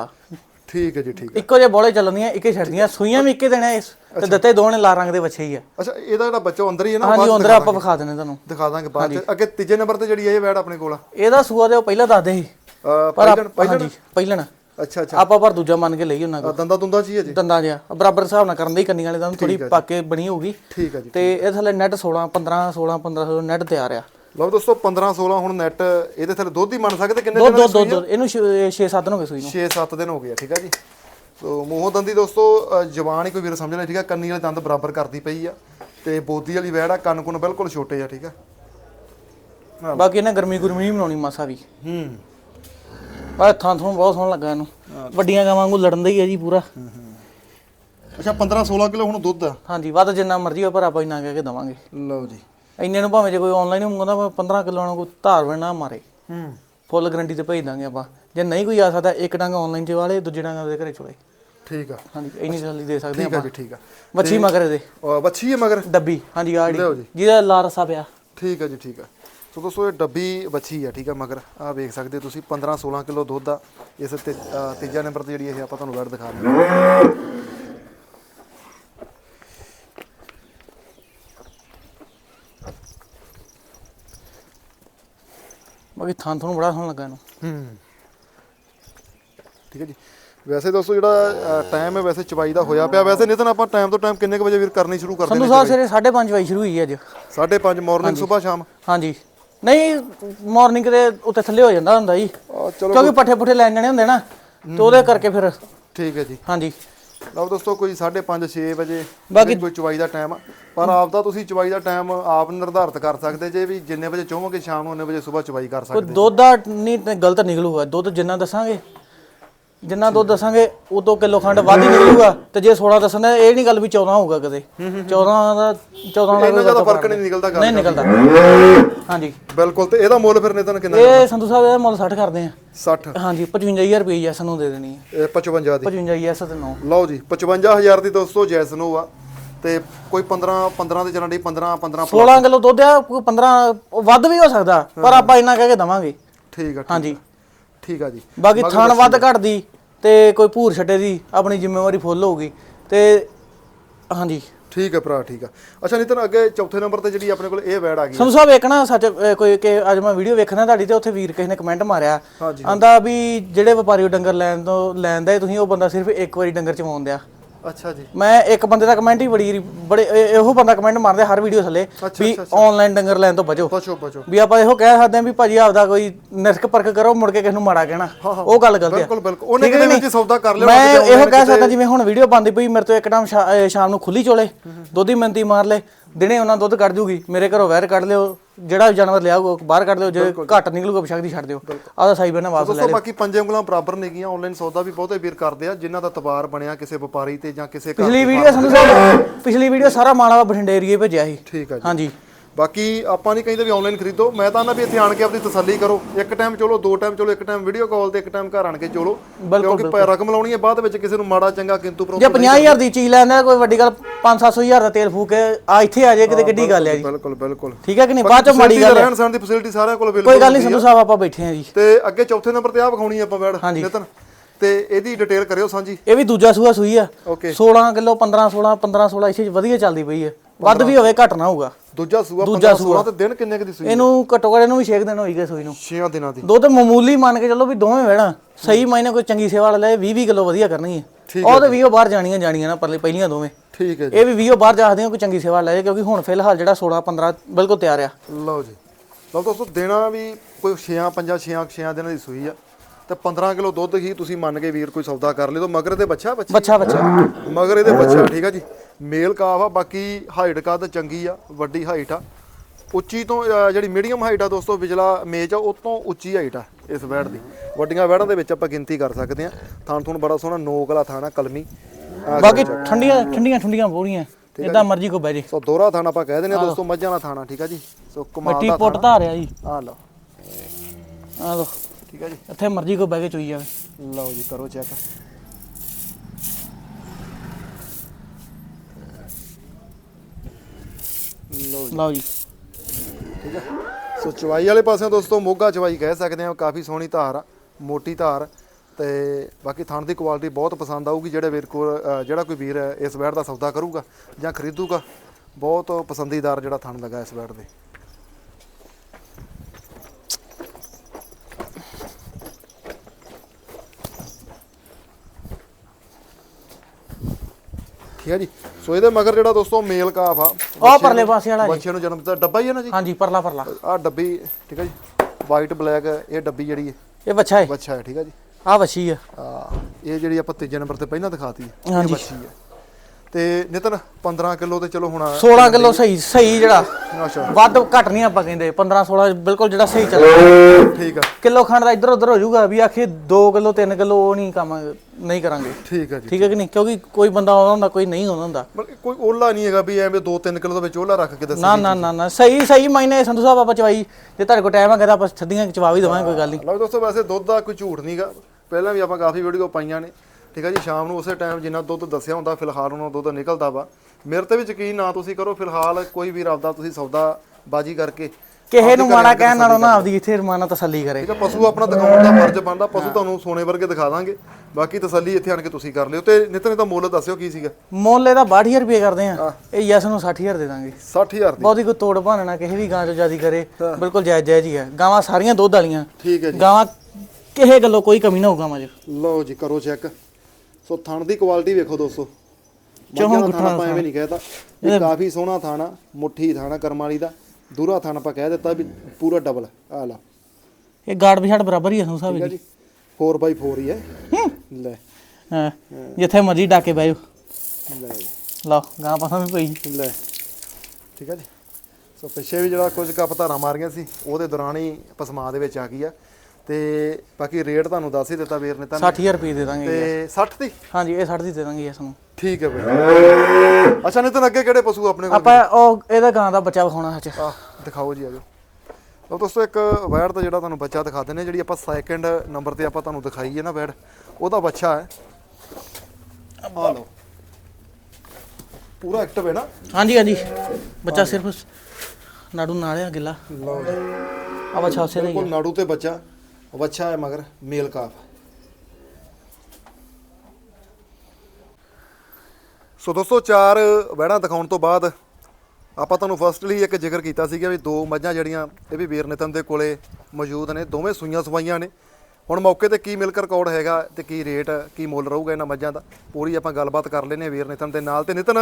ਠੀਕ ਹੈ ਜੀ ਠੀਕ ਹੈ। ਇੱਕੋ ਜਿਹੇ ਬੋਲੇ ਚੱਲਦੀਆਂ ਇੱਕੇ ਛੱਡਦੀਆਂ ਸੂਈਆਂ ਵੀ ਇੱਕੇ ਦੇਣਾ ਇਸ ਤੇ ਦਿੱਤੇ ਦੋਨੇ ਲਾਲ ਰੰਗ ਦੇ ਬੱਚੇ ਹੀ ਆ। ਅੱਛਾ ਇਹਦਾ ਜਿਹੜਾ ਬੱਚਾ ਅੰਦਰ ਹੀ ਹੈ ਨਾ ਹਾਂਜੀ ਅੰਦਰ ਆਪਾਂ ਵਿਖਾ ਦਿੰਦੇ ਤੁਹਾਨੂੰ। ਦਿਖਾ ਦਾਂਗੇ ਬਾਅਦ ਚ। ਅੱਗੇ ਤੀਜੇ ਨੰਬਰ ਤੇ ਜਿਹੜੀ ਇਹ ਵੈੜ ਆਪਣੇ ਕੋਲ ਆ। ਇਹਦਾ ਸੂਆ ਦੇ ਉਹ ਪਹਿਲਾਂ ਦੱਸਦੇ ਸੀ। ਪਹਿਲਣ ਆਪ- ਹਾਂਜੀ ਪਹਿਲਣ? ਅੱਛਾ ਅੱਛਾ। ਆਪਾਂ ਪਰ ਦੂਜਾ ਮੰਨ ਕੇ ਲਈ ਉਹਨਾਂ ਕੋਲ। ਦੰਦਾ ਦੁੰਦਾ ਜੀ ਹੈ ਜੀ? ਦੰਦਾਂ ਜਿਹਾ। ਬਰਾਬਰ ਹਿਸਾਬ ਨਾਲ ਕਰਨ ਦੇ ਹੀ ਕੰਨੀਆਂ ਵਾਲੇ ਦੰਦ ਥੋੜੀ ਪਾਕੇ ਬਣੀ ਹੋਊਗੀ। ਠੀਕ ਹੈ ਜੀ ਤੇ ਇਹ ਥੱਲੇ ਨੈਟ 16 15 16 1500 ਨੈਟ ਤਿਆਰ ਆ। ਲਓ ਦੋਸਤੋ 15 16 ਹੁਣ ਨੈਟ ਇਹਦੇ ਥੱਲੇ ਦੁੱਧ ਹੀ ਮੰਨ ਸਕਦੇ ਕਿੰਨੇ ਦਿਨ ਦੋ ਦੋ ਦੋ ਇਹਨੂੰ 6-7 ਦਿਨ ਹੋ ਗਏ ਸੂਈ ਨੂੰ। 6-7 ਦਿਨ ਹੋ ਗਏ ਆ ਠੀਕ ਆ ਜੀ। ਸੋ ਮੂੰਹੋਂ ਦੰਦੀ ਦੋਸਤੋ ਅ, ਜ਼ਬਾਨ ਹੀ ਕੋਈ ਵੀਰ ਸਮਝ ਲੈ ਠੀਕ ਆ ਕੰਨੀ ਵਾਲੇ ਦੰਦ ਬਰਾਬਰ ਕਰਦੀ ਪਈ ਆ ਤੇ ਬੋਦੀ ਵਾਲੀ ਵੈੜ ਆ ਕੰਨ ਕੁਨ ਬਿਲਕੁਲ ਛੋਟੇ ਆ ਠੀਕ ਆ। ਬਾਕੀ ਇਹਨੇ ਗਰਮੀ ਗੁਰਮੀ ਨਹੀਂ ਬਣਾਉਣੀ ਮਾਸਾ ਵੀ। ਹੂੰ। ਪਰ ਥਾਂ ਤੁਹਾਨੂੰ ਬਹੁਤ ਸੋਹਣਾ ਲੱਗਾ ਇਹਨੂੰ। ਵੱਡੀਆਂ ਗਾਵਾਂ ਵਾਂਗੂ ਲੜਨ ਦਾ ਹੀ ਆ ਜੀ ਪੂਰਾ। ਅੱਛਾ 15 16 ਕਿਲੋ ਹੁਣ ਦੁੱਧ ਆ? ਹਾਂਜੀ ਵੱਧ ਜਿੰਨਾ ਮਰਜ਼ੀ ਹੋ ਪਰ ਆਪਾਂ ਇੰਨਾ ਕਹਿ ਕੇ ਦਵਾਂਗੇ। ਲਓ ਜੀ। ਇੰਨੇ ਨੂੰ ਭਾਵੇਂ ਜੇ ਕੋਈ ਆਨਲਾਈਨ ਮੰਗਦਾ ਮੈਂ 15 ਕਿਲੋ ਨੂੰ ਕੋਈ ਧਾਰ ਵੀ ਨਾ ਮਾਰੇ। ਹੂੰ। ਫੁੱਲ ਗਰੰਟੀ ਤੇ ਭੇਜ ਦਾਂਗੇ ਆਪਾਂ। ਜੇ ਨਹੀਂ ਕੋਈ ਆ ਸਕਦਾ ਇੱਕ ਡੰਗ ਆਨਲਾਈਨ ਚ ਵਾਲੇ ਦੂਜੇ ਡੰਗ ਉਹਦੇ ਘਰੇ ਚੋਲੇ। ਠੀਕ ਆ। ਹਾਂਜੀ ਇੰਨੀ ਜਲਦੀ ਦੇ ਸਕਦੇ ਠੀਕ ਆ ਆਪਾਂ। ਜੀ ਠੀਕ ਆ। ਵੱਛੀ ਮਗਰ ਇਹਦੇ। ਅ, ਵੱਛੀ ਹੈ ਮਗਰ? ਡੱਬੀ। ਹਾਂਜੀ ਆੜੀ ਲਿਆਓ ਜੀ। ਜਿਹਦਾ ਲਾਲ ਰਸਾ ਪਿਆ। ਠੀਕ ਆ ਜੀ ਠੀਕ ਆ। ਸੋ ਦੋਸਤੋ ਇਹ ਡੱਬੀ ਵੱਛੀ ਆ ਠੀਕ ਆ ਮਗਰ। ਆ ਵੇਖ ਸਕਦੇ ਤੁਸੀਂ 15 16 ਕਿਲੋ ਦੁੱਧ ਆ। ਇਸ ਤੇ ਤੀਜਾ ਨੰਬਰ ਤੇ ਜਿਹੜੀ ਇਹ ਆਪਾਂ ਤੁਹਾਨੂੰ ਵੈੜ ਦਿਖਾ ਰਹੇ ਹਾਂ। ਬਾਕੀ ਥਾਂ ਤੁਹਾਨੂੰ ਬੜਾ ਸੋਹਣਾ ਲੱਗਾ ਇਹਨੂੰ। ਹੂੰ। ਠੀਕ ਹੈ ਜੀ। ਵੈਸੇ ਦੋਸਤੋ ਜਿਹੜਾ ਟਾਈਮ ਹੈ ਵੈਸੇ ਚਵਾਈ ਦਾ ਹੋਇਆ ਪਿਆ। ਵੈਸੇ ਨਿਤਨ ਆਪਾਂ ਟਾਈਮ ਤੋਂ ਟਾਈਮ ਕਿੰਨੇ ਕੁ ਵਜੇ ਵੀਰ ਕਰਨੀ ਸ਼ੁਰੂ ਕਰਦੇ ਸੰਧੂ ਸਾਹਿਬ ਸਵੇਰੇ 5:30 ਵਜੇ ਸ਼ੁਰੂ ਹੋਈ ਹੈ ਅੱਜ। 5:30 ਮਾਰਨਿੰਗ ਸਵੇਰ ਸ਼ਾਮ? ਹਾਂਜੀ। ਨਹੀਂ ਮਾਰਨਿੰਗ ਦੇ ਉੱਤੇ ਥੱਲੇ ਹੋ ਜਾਂਦਾ ਹੁੰਦਾ ਜੀ। ਕਿਉਂਕਿ ਪੱਠੇ ਪੁੱਠੇ ਲੈਣ ਜਾਣੇ ਹੁੰਦੇ ਨਾ ਤੇ ਉਹਦੇ ਕਰਕੇ ਫਿਰ ਠੀਕ ਹੈ ਜੀ। ਹਾਂਜੀ। ਲਓ ਦੋਸਤੋ ਕੋਈ 5:30 6 ਵਜੇ ਬਾਕੀ- ਕੋਈ ਚਵਾਈ ਦਾ ਟਾਈਮ ਆ। ਪਰ ਆਪ ਦਾ ਤੁਸੀਂ ਚਵਾਈ ਦਾ ਟਾਈਮ ਆਪ ਨਿਰਧਾਰਤ ਕਰ ਸਕਦੇ ਜੇ ਵੀ ਜਿੰਨੇ ਵਜੇ ਚਾਹੋਗੇ ਸ਼ਾਮ ਨੂੰ ਉਹਨੇ ਵਜੇ ਸਵੇਰ ਚਵਾਈ ਕਰ ਕੋਈ ਸਕਦੇ ਦੁੱਧ ਦਾ ਨਹੀਂ ਤੇ ਗਲਤ ਨਿਕਲੂਗਾ। ਦੁੱਧ ਜਿੰਨਾ ਦੱਸਾਂਗੇ ਜਿੰਨਾ ਦੁੱਧ ਦੱਸਾਂਗੇ ਉਹ ਤੋਂ ਕਿਲੋ ਖੰਡ ਵੱਧ ਹੀ ਨਿਕਲੂਗਾ। ਤੇ ਜੇ 16 ਦੱਸਣਾ ਇਹ ਨਹੀਂ ਗੱਲ ਵੀ 14 ਹੋਊਗਾ ਕਦੇ। 14 ਦਾ 14 ਦਾ ਫ਼ਰਕ ਨਹੀਂ ਨਿਕਲਦਾ ਨਹੀਂ ਨਿਕਲਦਾ। ਹਾਂਜੀ। ਬਿਲਕੁਲ ਤੇ ਇਹਦਾ ਮੁੱਲ ਫਿਰ ਨਿਤਨ ਕਿੰਨਾ ਇਹ ਸੰਧੂ ਸਾਹਿਬ ਇਹਦਾ ਮੁੱਲ 60 ਕਰਦੇ ਆ। 60 ਹਾਂਜੀ 55000 ਰੁਪਏ ਜੈਸ ਨੂੰ ਦੇ ਦੇਣੀ ਹੈ ਇਹ 55 ਦੀ। 55 ਜੈਸ ਤੇ ਨੋ। ਲਓ ਜੀ 55000 ਦੀ ਦੋਸਤੋ ਜੈਸਨੋ ਆ ਤੇ ਕੋਈ 15 15 ਦੇ ਚੱਲਣ ਦੀ 15 15 16 ਕਿਲੋ ਦੁੱਧ ਆ ਕੋਈ 15 ਵੱਧ ਵੀ ਹੋ ਸਕਦਾ ਪਰ ਆਪਾਂ ਇੰਨਾ ਕਹਿ ਕੇ ਦਵਾਂਗੇ। ਠੀਕ ਆ ਹਾਂਜੀ। ਠੀਕ ਆ ਜੀ। ਬਾਕੀ ਥਣ ਵੱਧ ਘਟਦੀ ਤੇ ਕੋਈ ਭੂਰ ਛੱਡੇ ਦੀ ਆਪਣੀ ਜ਼ਿੰਮੇਵਾਰੀ ਫੁੱਲ ਹੋਊਗੀ। ਤੇ ਹਾਂਜੀ। ਠੀਕ ਆ ਭਰਾ ਠੀਕ ਆ। ਅੱਛਾ ਨਿਤਨ ਅੱਗੇ ਚੌਥੇ ਨੰਬਰ ਤੇ ਜਿਹੜੀ ਆਪਣੇ ਕੋਲ ਇਹ ਵੈੜ ਆ ਗਈ ਸੰਧੂ ਸਾਹਿਬ ਇੱਕ ਨਾ ਸੱਚ ਅਹ ਕੋਈ ਕਿ ਅੱਜ ਮੈਂ ਵੀਡੀਓ ਵੇਖਣਾ ਤੁਹਾਡੀ ਤੇ ਉੱਥੇ ਵੀਰ ਕਿਸੇ ਨੇ ਕਮੈਂਟ ਮਾਰਿਆ। ਹਾਂਜੀ। ਆਂਦਾ ਵੀ ਜਿਹੜੇ ਵਪਾਰੀ ਡੰਗਰ ਲੈਣ ਤੋਂ ਲੈਣ ਦਾ ਤੁਸੀਂ ਉਹ ਬੰਦਾ ਸਿਰਫ ਇੱਕ ਵਾਰੀ ਡੰਗਰ ਚਵਾਉਂਦੇ ਆ ਅੱਛਾ ਜੀ। ਮੈਂ ਇੱਕ ਬੰਦੇ ਦਾ ਕਮੈਂਟ ਹੀ ਬੜੀ ਬੜੇ ਇਹ- ਇਹੋ ਬੰਦਾ ਕਮੈਂਟ ਮਾਰਦਾ ਹਰ ਵੀਡੀਓ ਥੱਲੇ ਵੀ ਆਨਲਾਈਨ ਡੰਗਰ ਲੈਣ ਤੋਂ ਬਚੋ। ਬਚੋ ਬਚੋ। ਵੀ ਆਪਾਂ ਇਹੋ ਕਹਿ ਸਕਦੇ ਹਾਂ ਵੀ ਭਾਜੀ ਆਪਦਾ ਕੋਈ ਨਿਰਖ ਪਰਖ ਕਰੋ ਮੁੜ ਕੇ ਕਿਸ ਨੂੰ ਮਾੜਾ ਕਹਿਣਾ। ਉਹ ਗੱਲ ਗਲਤ ਬਿਲਕੁਲ ਹੈ ਬਿਲਕੁਲ। ਉਹਨੇ ਠੀਕ ਹੈ ਕਿਤੇ ਕਿ ਸੌਦਾ ਕਰ ਲਿਆ ਮੈਂ ਇਹੋ ਕਹਿ ਸਕਦਾ ਜਿਵੇਂ ਹੁਣ ਵੀਡੀਓ ਬੰਦੀ ਪਈ ਮੇਰੇ ਤੋਂ ਇੱਕਦਮ ਸ਼ਾ- ਅਹ ਸ਼ਾਮ ਨੂੰ ਖੁੱਲੀ ਚੋਲੇ ਦੁੱਧ ਦੀ ਮਿੰਤੀ ਮਾਰ ਲੈ ਦਿਨੇ ਉਹਨਾਂ ਦੁੱਧ ਕੱਢ ਜੂਗੀ ਮੇਰੇ ਘਰੋਂ ਵੈਰ ਕੱਢ ਲਿਓ ਜਿਹੜਾ ਵੀ ਜਾਨਵਰ ਲਿਆਊਗਾ ਉਹ ਬਾਹਰ ਕੱਢ ਲਿਓ ਜੇ ਘੱਟ ਨਿਕਲੂਗਾ ਬਸ਼ੱਕ ਦੀ ਛੱਡ ਦਿਓ। ਆਦਾ ਸਾਈ ਬਣਾ ਵਾਪਸ ਲੈ ਦੋਸਤੋ ਬਾਕੀ ਪੰਜੇ ਉਂਗਲਾਂ ਬਰਾਬਰ ਨੇਗੀਆਂ ਆਨਲਾਈਨ ਸੌਦਾ ਵੀ ਬਹੁਤੇ ਵੀਰ ਕਰਦੇ ਆ ਜਿਨ੍ਹਾਂ ਦਾ ਤਬਾਰ ਬਣਿਆ ਕਿਸੇ ਵਪਾਰੀ ਤੇ ਜਾਂ ਕਿਸੇ ਪਿਛਲੀ ਵੀਡੀਓ ਸੰਧੂ ਸਾਹਿਬ ਪਿਛਲੀ ਵੀਡੀਓ ਸਾਰਾ ਮਾਲਾਵਾ ਬਠਿੰਡੇ ਏਰੀਏ ਭੇਜਿਆ ਸੀ। ਠੀਕ ਆ ਜੀ। ਹਾਂਜੀ। ਬਾਕੀ ਆਪਾਂ ਨਹੀਂ ਕਹਿੰਦੇ ਵੀ ਆਨਲਾਈਨ ਖਰੀਦੋ। ਮੈਂ ਤਾਂ ਨਾ ਵੀ ਇੱਥੇ ਆਣ ਕੇ ਆਪਣੀ ਤਸੱਲੀ ਕਰੋ। ਇੱਕ ਟਾਈਮ ਚਲੋ ਦੋ ਟਾਈਮ ਚਲੋ ਇੱਕ ਟਾਈਮ ਵੀਡੀਓ ਕਾਲ ਤੇ ਇੱਕ ਟਾਈਮ ਘਰ ਆਣ ਕੇ ਚਲੋ। ਕਿਉਂਕਿ ਪ- ਰਕਮ ਲਾਉਣੀ ਹੈ ਬਾਅਦ ਵਿੱਚ ਕਿਸੇ ਨੂੰ ਮਾੜਾ ਚੰਗਾ ਕਿੰਤੂ ਜੇ 50000 ਦੀ ਚੀਜ਼ ਲੈਂਦਾ ਕੋਈ ਵੱਡੀ ਗੱਲ 5-700000 ਦਾ ਤੇਲ ਫੂਕ ਕੇ ਆ ਇੱਥੇ ਆ ਜਾਏ ਕਿਤੇ ਕਿੱਡੀ ਗੱਲ ਹੈ ਜੀ। ਬਿਲਕੁਲ ਬਿਲਕੁਲ ਠੀਕ ਹੈ ਕਿ ਨਹੀਂ? ਬਾਅਦ ਚ ਮਾੜੀ ਗੱਲ ਹੈ। ਰਹਿਣ ਸਹਿਣ ਦੀ ਫੈਸਿਲਿਟੀ ਸਾਰਿਆਂ ਕੋਲ ਕੋਈ ਅਵੇਲੇਬਲ ਗੱਲ ਨਹੀਂ ਸੰਧੂ ਸਾਹਿਬ ਆਪਾਂ ਬੈਠੇ ਆ ਜੀ। ਤੇ ਅੱਗੇ ਚੌਥੇ ਨੰਬਰ ਤੇ ਆ ਵਿਖਾਉਣੀ ਆਪਾਂ ਬੈੜ ਨਿਤਨ। ਤੇ ਇਹਦੀ ਡਿਟੇਲ ਕਰਿਓ ਸਾਂਝੀ। ਇਹ ਵੀ ਦੂਜਾ ਸੂਆ ਸੂਈ ਆ। ਓਕੇ 16 16 ਕਿਲੋ 15 16 15 16 ਇਸੇ ਵਧੀਆ ਚੱਲਦੀ ਪਈ ਹੈ ਵੱਧ ਵੀ ਹੋਵੇ ਘੱਟ ਨਾ ਹੋਊਗਾ। ਦੂਜਾ ਸੂਆ 15 16 ਤੇ ਦਿਨ ਕਿੰਨੇ ਕੁ ਦੀ ਸੂਈ? ਇਹਨੂੰ ਘੱਟੋ ਘੱਟ ਇਹਨੂੰ ਵੀ 6 ਦਿਨ ਹੋਈ ਗਏ ਸੂਈ ਨੂੰ। 6 ਦਿਨਾਂ ਦੀ। ਦੁੱਧ ਮਾਮੂਲੀ ਮੰਨ ਕੇ ਚੱਲੋ ਵੀ ਦੋਵੇਂ ਵੇਣਾ ਸਹੀ ਮਾਇਨੇ ਕੋਈ ਚੰਗੀ ਸੇਵਾ ਵਾਲਾ ਲੈ 20 20 ਕਿਲੋ ਵਧੀਆ ਕਰਨੀ ਹੈ। ਉਹ ਤੇ 20 ਬਾਹਰ ਜਾਣੀਆਂ ਜਾਣੀਆਂ ਨਾ ਪਰਲੇ ਪਹਿਲੀਆਂ ਦੋਵੇਂ। ਠੀਕ ਹੈ ਜੀ। ਇਹ ਵੀ 20 ਬਾਹਰ ਜਾਖਦੇ ਕੋਈ ਚੰਗੀ ਸੇਵਾ ਲੈ ਕਿਉਂਕਿ ਹੁਣ ਫਿਲਹਾਲ ਜਿਹੜਾ 16 15 ਬਿਲਕੁਲ ਤਿਆਰ ਆ। ਲਓ ਜੀ। ਲਓ ਦੋਸਤੋ ਦੇਣਾ ਵੀ ਕੋਈ 6 5 6 6 ਦਿਨਾਂ ਦੀ ਸੂਈ ਆ। ਤੇ 15 ਕਿਲੋ ਦੁੱਧ ਹੀ ਤੁਸੀਂ ਮੰਨ ਕੇ ਵੀਰ ਕੋਈ ਸੌਦਾ ਕਰ ਲਿਓ ਮਗਰ ਇਹਦੇ ਬੱਚਾ ਬੱਚੀ? ਬੱਚਾ ਬੱਚਾ। ਮਗਰ ਇਹਦੇ ਬੱਚਾ ਠੀਕ ਆ ਜੀ? ਮੇਲ ਕਾਫ ਆ ਬਾਕੀ ਹਾਈਟ ਕੱਦ ਚੰਗੀ ਆ ਵੱਡੀ ਹਾਈਟ ਆ। ਉੱਚੀ ਤੋਂ ਜਿਹੜੀ ਮੀਡੀਅਮ ਹਾਈਟ ਆ ਦੋਸਤੋ ਵਿਚਲਾ ਮੇਜ ਆ ਉਹ ਤੋਂ ਉੱਚੀ ਹਾਈਟ ਆ ਇਸ ਵੈੜ ਦੀ। ਵੱਡੀਆਂ ਵੈੜਾਂ ਦੇ ਵਿੱਚ ਆਪਾਂ ਗਿਣਤੀ ਕਰ ਸਕਦੇ ਆ। ਥਣ ਥਣ ਬੜਾ ਸੋਹਣਾ ਨੋਕ ਵਾਲਾ ਥਾਣਾ ਕਲਮੀ। ਬਾਕੀ ਠੰਡੀਆਂ ਠੰਡੀਆਂ ਠੰਡੀਆਂ ਬੋਰੀਆਂ ਜਿੱਦਾਂ ਮਰਜ਼ੀ ਕੋ ਬਹਿ ਜੇ। ਸੋ ਦੋਹਰਾ ਥਾਣਾ ਆਪਾਂ ਕਹਿ ਦਿੰਦੇ ਆ ਦੋਸਤੋ ਮੱਝਾਂ ਦਾ ਥਾਣਾ ਠੀਕ ਆ ਜੀ? ਸੋ ਕਮਾਲ ਮਿੱਟੀ ਦਾ ਪੁੱਟ ਧਾਰਿਆ ਜੀ। ਆ ਲਓ। ਆ ਲੋ ਠੀਕ ਆ ਜੀ। ਇੱਥੇ ਮਰਜ਼ੀ ਕੋ ਬਹਿ ਕੇ ਚੋਈ ਜਾਵੇ। ਲਓ ਜੀ ਕਰੋ ਚੈੱਕ। ਲਓ ਜੀ। ਲਓ ਜੀ। ਠੀਕ ਹੈ ਸੋ ਚਵਾਈ ਵਾਲੇ ਪਾਸਿਓਂ ਦੋਸਤੋ ਮੋਗਾ ਚਵਾਈ ਕਹਿ ਸਕਦੇ ਆ ਕਾਫੀ ਸੋਹਣੀ ਧਾਰ ਆ ਮੋਟੀ ਧਾਰ। ਤੇ ਬਾਕੀ ਥਣ ਦੀ ਕੁਆਲਿਟੀ ਬਹੁਤ ਪਸੰਦ ਆਊਗੀ ਜਿਹੜੇ ਵੀਰ ਕੋਲ ਅ, ਜਿਹੜਾ ਕੋਈ ਵੀਰ ਇਸ ਵੈੜ ਦਾ ਸੌਦਾ ਕਰੂਗਾ ਜਾਂ ਖਰੀਦੂਗਾ ਬਹੁਤ ਪਸੰਦੀਦਾਰ ਜਿਹੜਾ ਥਣ ਲੱਗਾ ਇਸ ਵੈੜ ਦੇ। ਠੀਕ ਹੈ ਜੀ। ਸੋ ਇਹਦੇ ਮਗਰ ਜਿਹੜਾ ਦੋਸਤੋ ਮੇਲ ਕਾਫ ਆ ਉਹ ਪਰਲੇ ਪਾਸੇ ਵਾਲਾ ਜੀ। ਬੱਚੇ ਨੂੰ ਜਨਮ ਦਿੱਤਾ। ਡੱਬਾ ਹੀ ਹੈ ਨਾ ਜੀ? ਹਾਂਜੀ ਪਰਲਾ ਪਰਲਾ। ਆ ਡੱਬੀ ਠੀਕ ਹੈ ਜੀ। ਵਾਈਟ ਬਲੈਕ ਇਹ ਡੱਬੀ ਜਿਹੜੀ ਹੈ। ਇਹ ਬੱਚਾ ਹੈ। ਬੱਚਾ ਹੈ ਠੀਕ ਹੈ ਜੀ। ਆ ਵੱਛੀ ਆ। ਆ ਇਹ ਜਿਹੜੀ ਆਪਾਂ ਤੀਜੇ ਨੰਬਰ ਤੇ ਪਹਿਲਾਂ ਦਿਖਾਤੀ ਹੈ ਇਹ। ਬੱਚੀ ਹੈ। ਤੇ ਨਿਤਨ 15 ਕਿਲੋ ਤੇ ਚਲੋ ਹੁਣ 16 ਕਿਲੋ ਸਹੀ ਸਹੀ ਜਿਹੜਾ ਅੱਛਾ। ਵੱਧ ਘੱਟ ਨਹੀਂ ਆਪਾਂ ਕਹਿੰਦੇ 15 16 ਬਿਲਕੁਲ ਜਿਹੜਾ ਸਹੀ ਚੱਲ ਠੀਕ ਆ। ਕਿਲੋ ਖੰਡ ਦਾ ਇੱਧਰ ਉੱਧਰ ਹੋ ਜਾਊਗਾ ਵੀ ਆਖੇ 2 ਕਿਲੋ 3 ਕਿਲੋ ਉਹ ਨਹੀਂ ਕੰਮ ਨਹੀਂ ਕਰਾਂਗੇ। ਠੀਕ ਆ ਜੀ ਠੀਕ ਹੈ ਕਿ ਨਹੀਂ? ਕਿਉਂਕਿ ਕੋਈ ਬੰਦਾ ਆਉਂਦਾ ਹੁੰਦਾ ਕੋਈ ਨਹੀਂ ਆਉਂਦਾ ਹੁੰਦਾ। ਕੋਈ ਓਲਾ ਨਹੀਂ ਹੈਗਾ ਵੀ ਐਵੇਂ 2-3 ਕਿਲੋ ਦੇ ਵਿੱਚ ਓਲਾ ਰੱਖ ਕੇ ਦੱਸ ਨਾ ਨਾ ਨਾ ਨਾ। ਸਹੀ ਸਹੀ ਮਾਇਨੇ ਸੰਧੂ ਸਾਹਿਬ ਆਪਾਂ ਚਵਾਈ। ਜੇ ਤੁਹਾਡੇ ਕੋਲ ਟਾਈਮ ਹੈਗਾ ਤਾਂ ਆਪਾਂ ਛੱਡੀਆਂ ਚਵਾ ਵੀ ਦਵਾਂਗੇ ਕੋਈ ਗੱਲ ਨਹੀਂ। ਲਓ ਦੋਸਤੋ ਵੈਸੇ ਦੁੱਧ ਦਾ ਕੋਈ ਝੂਠ ਨਹੀਂਗਾ ਪਹਿਲਾਂ ਵੀ ਆਪਾਂ ਕਾਫੀ ਵੀਡੀਓ ਪਾਈਆਂ ਨੇ। ਠੀਕ ਆ ਜੀ ਸ਼ਾਮ ਨੂੰ ਉਸੇ ਟਾਈਮ ਜਿੰਨਾ ਦੁੱਧ ਦੱਸਿਆ ਹੁੰਦਾ ਫਿਲਹਾਲ ਉਹਨਾਂ ਦੁੱਧ ਨਿਕਲਦਾ ਵਾ। ਮੇਰੇ ਤੇ ਵੀ ਯਕੀਨ ਨਾ ਤੁਸੀਂ ਕਰੋ ਫਿਲਹਾਲ ਕੋਈ ਵੀ ਆਪਦਾ ਤੁਸੀਂ ਸੌਦਾ ਬਾਜੀ ਕਰਕੇ ਕਿਸੇ ਨੂੰ ਮਾੜਾ ਕਹਿਣ ਨਾਲੋਂ ਨਾ ਆਪਦੀ ਇੱਥੇ ਰਮਾਨਾ ਤਸੱਲੀ ਕਰੇ। ਠੀਕ ਆ ਪਸ਼ੂ ਆਪਣਾ ਦਿਖਾਉਣ ਦਾ ਫਰਜ਼ ਬਣਦਾ ਪਸ਼ੂ ਤੁਹਾਨੂੰ ਸੋਨੇ ਵਰਗੇ ਦਿਖਾ ਦਾਂਗੇ। ਬਾਕੀ ਤਸੱਲੀ ਇੱਥੇ ਆਣ ਕੇ ਤੁਸੀਂ ਕਰ ਲਿਓ। ਤੇ ਨਿਤਨ ਦਾ ਮੁੱਲ ਦੱਸਿਓ ਕੀ ਸੀਗਾ? ਮੁੱਲ ਇਹਦਾ 62000 ਰੁਪਏ ਕਰਦੇ ਆ। ਇਹ ਯਸ ਨੂੰ 60000 ਦੇ ਦਾਂਗੇ। 60000 ਦੀ। ਬਹੁਤੀ ਕੋਈ ਤੋੜ ਭਾਨਣਾ ਕਿਸੇ ਵੀ ਗਾਂ ਚੋਂ ਜਿਆਦੀ ਕਰੇ। ਬਿਲਕੁਲ ਜਾਇਜ਼ ਜਾਇਜ਼ ਹੀ ਹੈ ਗਾਵਾਂ ਸਾਰੀਆਂ ਦੁੱਧ ਵਾਲੀਆਂ। ਠੀਕ ਹੈ ਜੀ। ਗਾਵਾਂ ਕਿਸੇ ਗੱਲੋਂ ਕੋਈ ਕਮੀ ਨਾ ਹੋਊ ਗਾਵਾਂ 'ਚ। ਲਓ ਜੀ ਕਰੋ ਚੈੱਕ। ਸੋ ਥਣ ਦੀ ਕੁਆਲਿਟੀ ਵੇਖੋ ਦੋਸਤੋ। ਚੋਹਾਂ ਥਾਣਾ ਆਪਾਂ ਐਵੇਂ ਨਹੀਂ ਕਹਿਤਾ ਇਹ ਕਾਫੀ ਸੋਹਣਾ ਥਾਣਾ ਮੁੱਠੀ ਥਾਣਾ ਕਰਮ ਵਾਲੀ ਦਾ। ਦੂਰਾ ਥਾਣਾ ਆਪਾਂ ਕਹਿ ਦਿੱਤਾ ਵੀ ਪੂਰਾ ਡਬਲ ਆ ਲਾ। ਇਹ ਗਾੜ ਵਿਛਾੜ ਬਰਾਬਰ ਹੀ ਹੈ ਸੰਧੂ ਸਾਹਿਬ ਜੀ। 4x4 ਹੀ ਹੈ। ਲੈ। ਹਾਂ ਜਿੱਥੇ ਮਰਜ਼ੀ ਡਾਕੇ ਬਹਿ ਜਾਓ। ਲੈ। ਲਓ ਗਾਂ ਪਾਸਾਂ ਵੀ ਪਈ। ਲੈ। ਠੀਕ ਹੈ ਜੀ। ਸੋ ਪਿੱਛੇ ਵੀ ਜਿਹੜਾ ਕੁਝ ਕੱਪ ਧਾਰਾਂ ਮਾਰੀਆਂ ਸੀ ਉਹਦੇ ਦੌਰਾਨ ਹੀ ਪਸਮਾ ਦੇ ਵਿੱਚ ਆ ਗਈ ਆ। ਤੇ ਬਾਕੀ ਰੇਟ ਤੁਹਾਨੂੰ ਦੱਸ ਹੀ ਦਿੱਤਾ ਵੀਰ ਨੇ ਤਾਂ 60000 ਰੁਪਏ ਦੇ ਦਾਂਗੇ ਤੇ 60 ਦੀ? ਹਾਂਜੀ ਇਹ 60 ਦੀ ਦੇ ਦਾਂਗੇ ਇਸ ਨੂੰ। ਠੀਕ ਹੈ ਬਈ। ਅੱਛਾ ਨਿਤਨ ਅੱਗੇ ਕਿਹੜੇ ਪਸ਼ੂ ਆਪਣੇ ਕੋਲ ਆਪਾਂ ਉਹ ਇਹਦਾ ਗਾਂ ਦਾ ਬੱਚਾ ਵਿਖਾਉਣਾ ਸੱਚ। ਆ ਦਿਖਾਓ ਜੀ ਆਜੋ ਲਓ ਦੋਸਤੋ ਇੱਕ ਵੈੜ ਦਾ ਜਿਹੜਾ ਤੁਹਾਨੂੰ ਬੱਚਾ ਦਿਖਾ ਦਿੰਨੇ ਜਿਹੜੀ ਆਪਾਂ ਸੈਕਿੰਡ ਨੰਬਰ ਤੇ ਆਪਾਂ ਤੁਹਾਨੂੰ ਦਿਖਾਈ ਹੈ ਨਾ ਵੈੜ ਉਹਦਾ ਬੱਚਾ ਹੈ। ਆ ਲਓ। ਪੂਰਾ ਐਕਟਿਵ ਹੈ ਨਾ? ਹਾਂਜੀ ਹਾਂਜੀ। ਬੱਚਾ ਸਿਰਫ ਨਾੜੂ ਨਾਲ ਆ ਗਿੱਲਾ। ਲਓ ਜੀ। ਆ ਬੱਚਾ ਉਸੇ ਦਾ ਹੀ ਬਿਲਕੁਲ ਨਾੜੂ ਤੇ ਬੱਚਾ। ਬੱਚਾ ਹੈ ਮਗਰ, ਮੇਲ ਕਾਫ। ਸੋ ਦੋਸਤੋ, ਚਾਰ ਵਹਿਣਾ ਦਿਖਾਉਣ ਤੋਂ ਬਾਅਦ ਆਪਾਂ ਤੁਹਾਨੂੰ ਫਸਟਲੀ ਇੱਕ ਜ਼ਿਕਰ ਕੀਤਾ ਸੀਗਾ ਵੀ ਦੋ ਮੱਝਾਂ ਜਿਹੜੀਆਂ ਇਹ ਵੀ ਵੀਰ ਨਿਤਨ ਦੇ ਕੋਲੇ ਮੌਜੂਦ ਨੇ। ਦੋਵੇਂ ਸੂਈਆਂ ਸਵਾਈਆਂ ਨੇ। ਹੁਣ ਮੌਕੇ ਤੇ ਕੀ ਮਿਲਕ ਰਿਕਾਰਡ ਹੈਗਾ ਤੇ ਕੀ ਰੇਟ, ਕੀ ਮੁੱਲ ਰਹੂਗਾ ਇਹਨਾਂ ਮੱਝਾਂ ਦਾ, ਪੂਰੀ ਆਪਾਂ ਗੱਲਬਾਤ ਕਰ ਲੈਨੇ ਵੀਰ ਨਿਤਨ ਦੇ ਨਾਲ। ਤੇ ਨਿਤਨ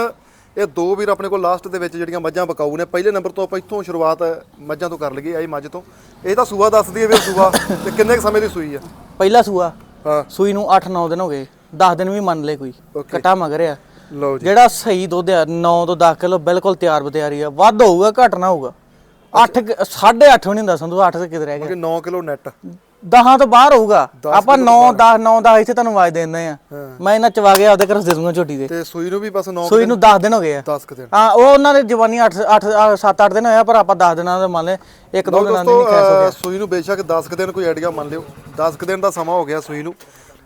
ਇਹ ਦੋ ਵੀਰ ਆਪਣੇ ਕੋਲ ਲਾਸਟ ਦੇ ਵਿੱਚ ਜਿਹੜੀਆਂ ਮੱਝਾਂ ਬਕਾਊ ਨੇ। ਪਹਿਲੇ ਨੰਬਰ ਤੋਂ ਆਪਾਂ ਇੱਥੋਂ ਸ਼ੁਰੂਆਤ ਮੱਝਾਂ ਤੋਂ ਕਰ ਲਈਏ ਆਈ ਮੱਝ ਤੋਂ। ਇਹ ਤਾਂ ਸੂਆ ਦੱਸਦੀ ਹੈ ਵੀਰ ਸੂਆ ਤੇ ਕਿੰਨੇ ਕੁ ਸਮੇਂ ਦੀ ਸੂਈ ਆ? ਪਹਿਲਾ ਸੂਆ। ਹਾਂ। ਸੂਈ ਨੂੰ 8-9 ਦਿਨ ਹੋ ਗਏ। 10 ਦਿਨ ਵੀ ਮੰਨ ਲੈ ਕੋਈ। Okay. ਕਟਾ ਮਗਰ ਆ। ਲਓ ਜੀ। ਜਿਹੜਾ ਸਹੀ ਦੁੱਧ ਆ 9 ਤੋਂ 10 ਕਿਲੋ ਬਿਲਕੁਲ ਤਿਆਰ ਬਤਿਆਰੀ ਆ। ਵੱਧ ਹੋਊਗਾ ਘੱਟ ਨਾ ਹੋਊਗਾ। 8 8.5 ਵੀ ਨਹੀਂ ਹੁੰਦਾ ਸੰਧੂ 8 ਤੇ ਕਿਧਰ ਰਹਿ ਗਿਆ। ਕਿ 9 ਕਿਲੋ ਨੈਟ ਦਹਾਂ ਤੋਂ ਬਾਹਰ ਹੋਊਗਾ। ਆਪਾਂ 9 10 9 10 ਇੱਥੇ ਤੁਹਾਨੂੰ ਆਵਾਜ਼ ਦੇ ਦਿੰਦੇ ਆ ਮੈਂ ਇਹਨਾਂ ਚਵਾ ਗਿਆ ਆਪਦੇ ਘਰ ਦੇ ਦੂੰਗਾ ਝੋਟੀ ਦੇ। ਤੇ ਸੂਈ ਨੂੰ ਵੀ ਬਸ 9 ਸੂਈ ਨੂੰ 10 ਦਿਨ ਹੋ ਗਏ ਆ। 10 ਕ ਦਿਨ। ਹਾਂ ਉਹ ਉਹਨਾਂ ਦੇ ਜਵਾਨੀ 8 8 7 8 ਦਿਨ ਹੋਇਆ ਪਰ ਆਪਾਂ 10 ਦਿਨਾਂ ਦਾ ਮੰਨ ਲੈ ਇੱਕ ਦੋ ਦਿਨਾਂ ਦੀ ਨਹੀਂ ਕਹਿ ਅਹ, ਸੂਈ ਨੂੰ ਬੇਸ਼ੱਕ 10 ਕ ਦਿਨ ਕੋਈ ਆਈਡੀਆ ਮੰਨ ਲਿਓ। 10 ਕ ਦਿਨ ਦਾ ਸਮਾਂ ਹੋ ਗਿਆ ਸੂਈ ਨੂੰ।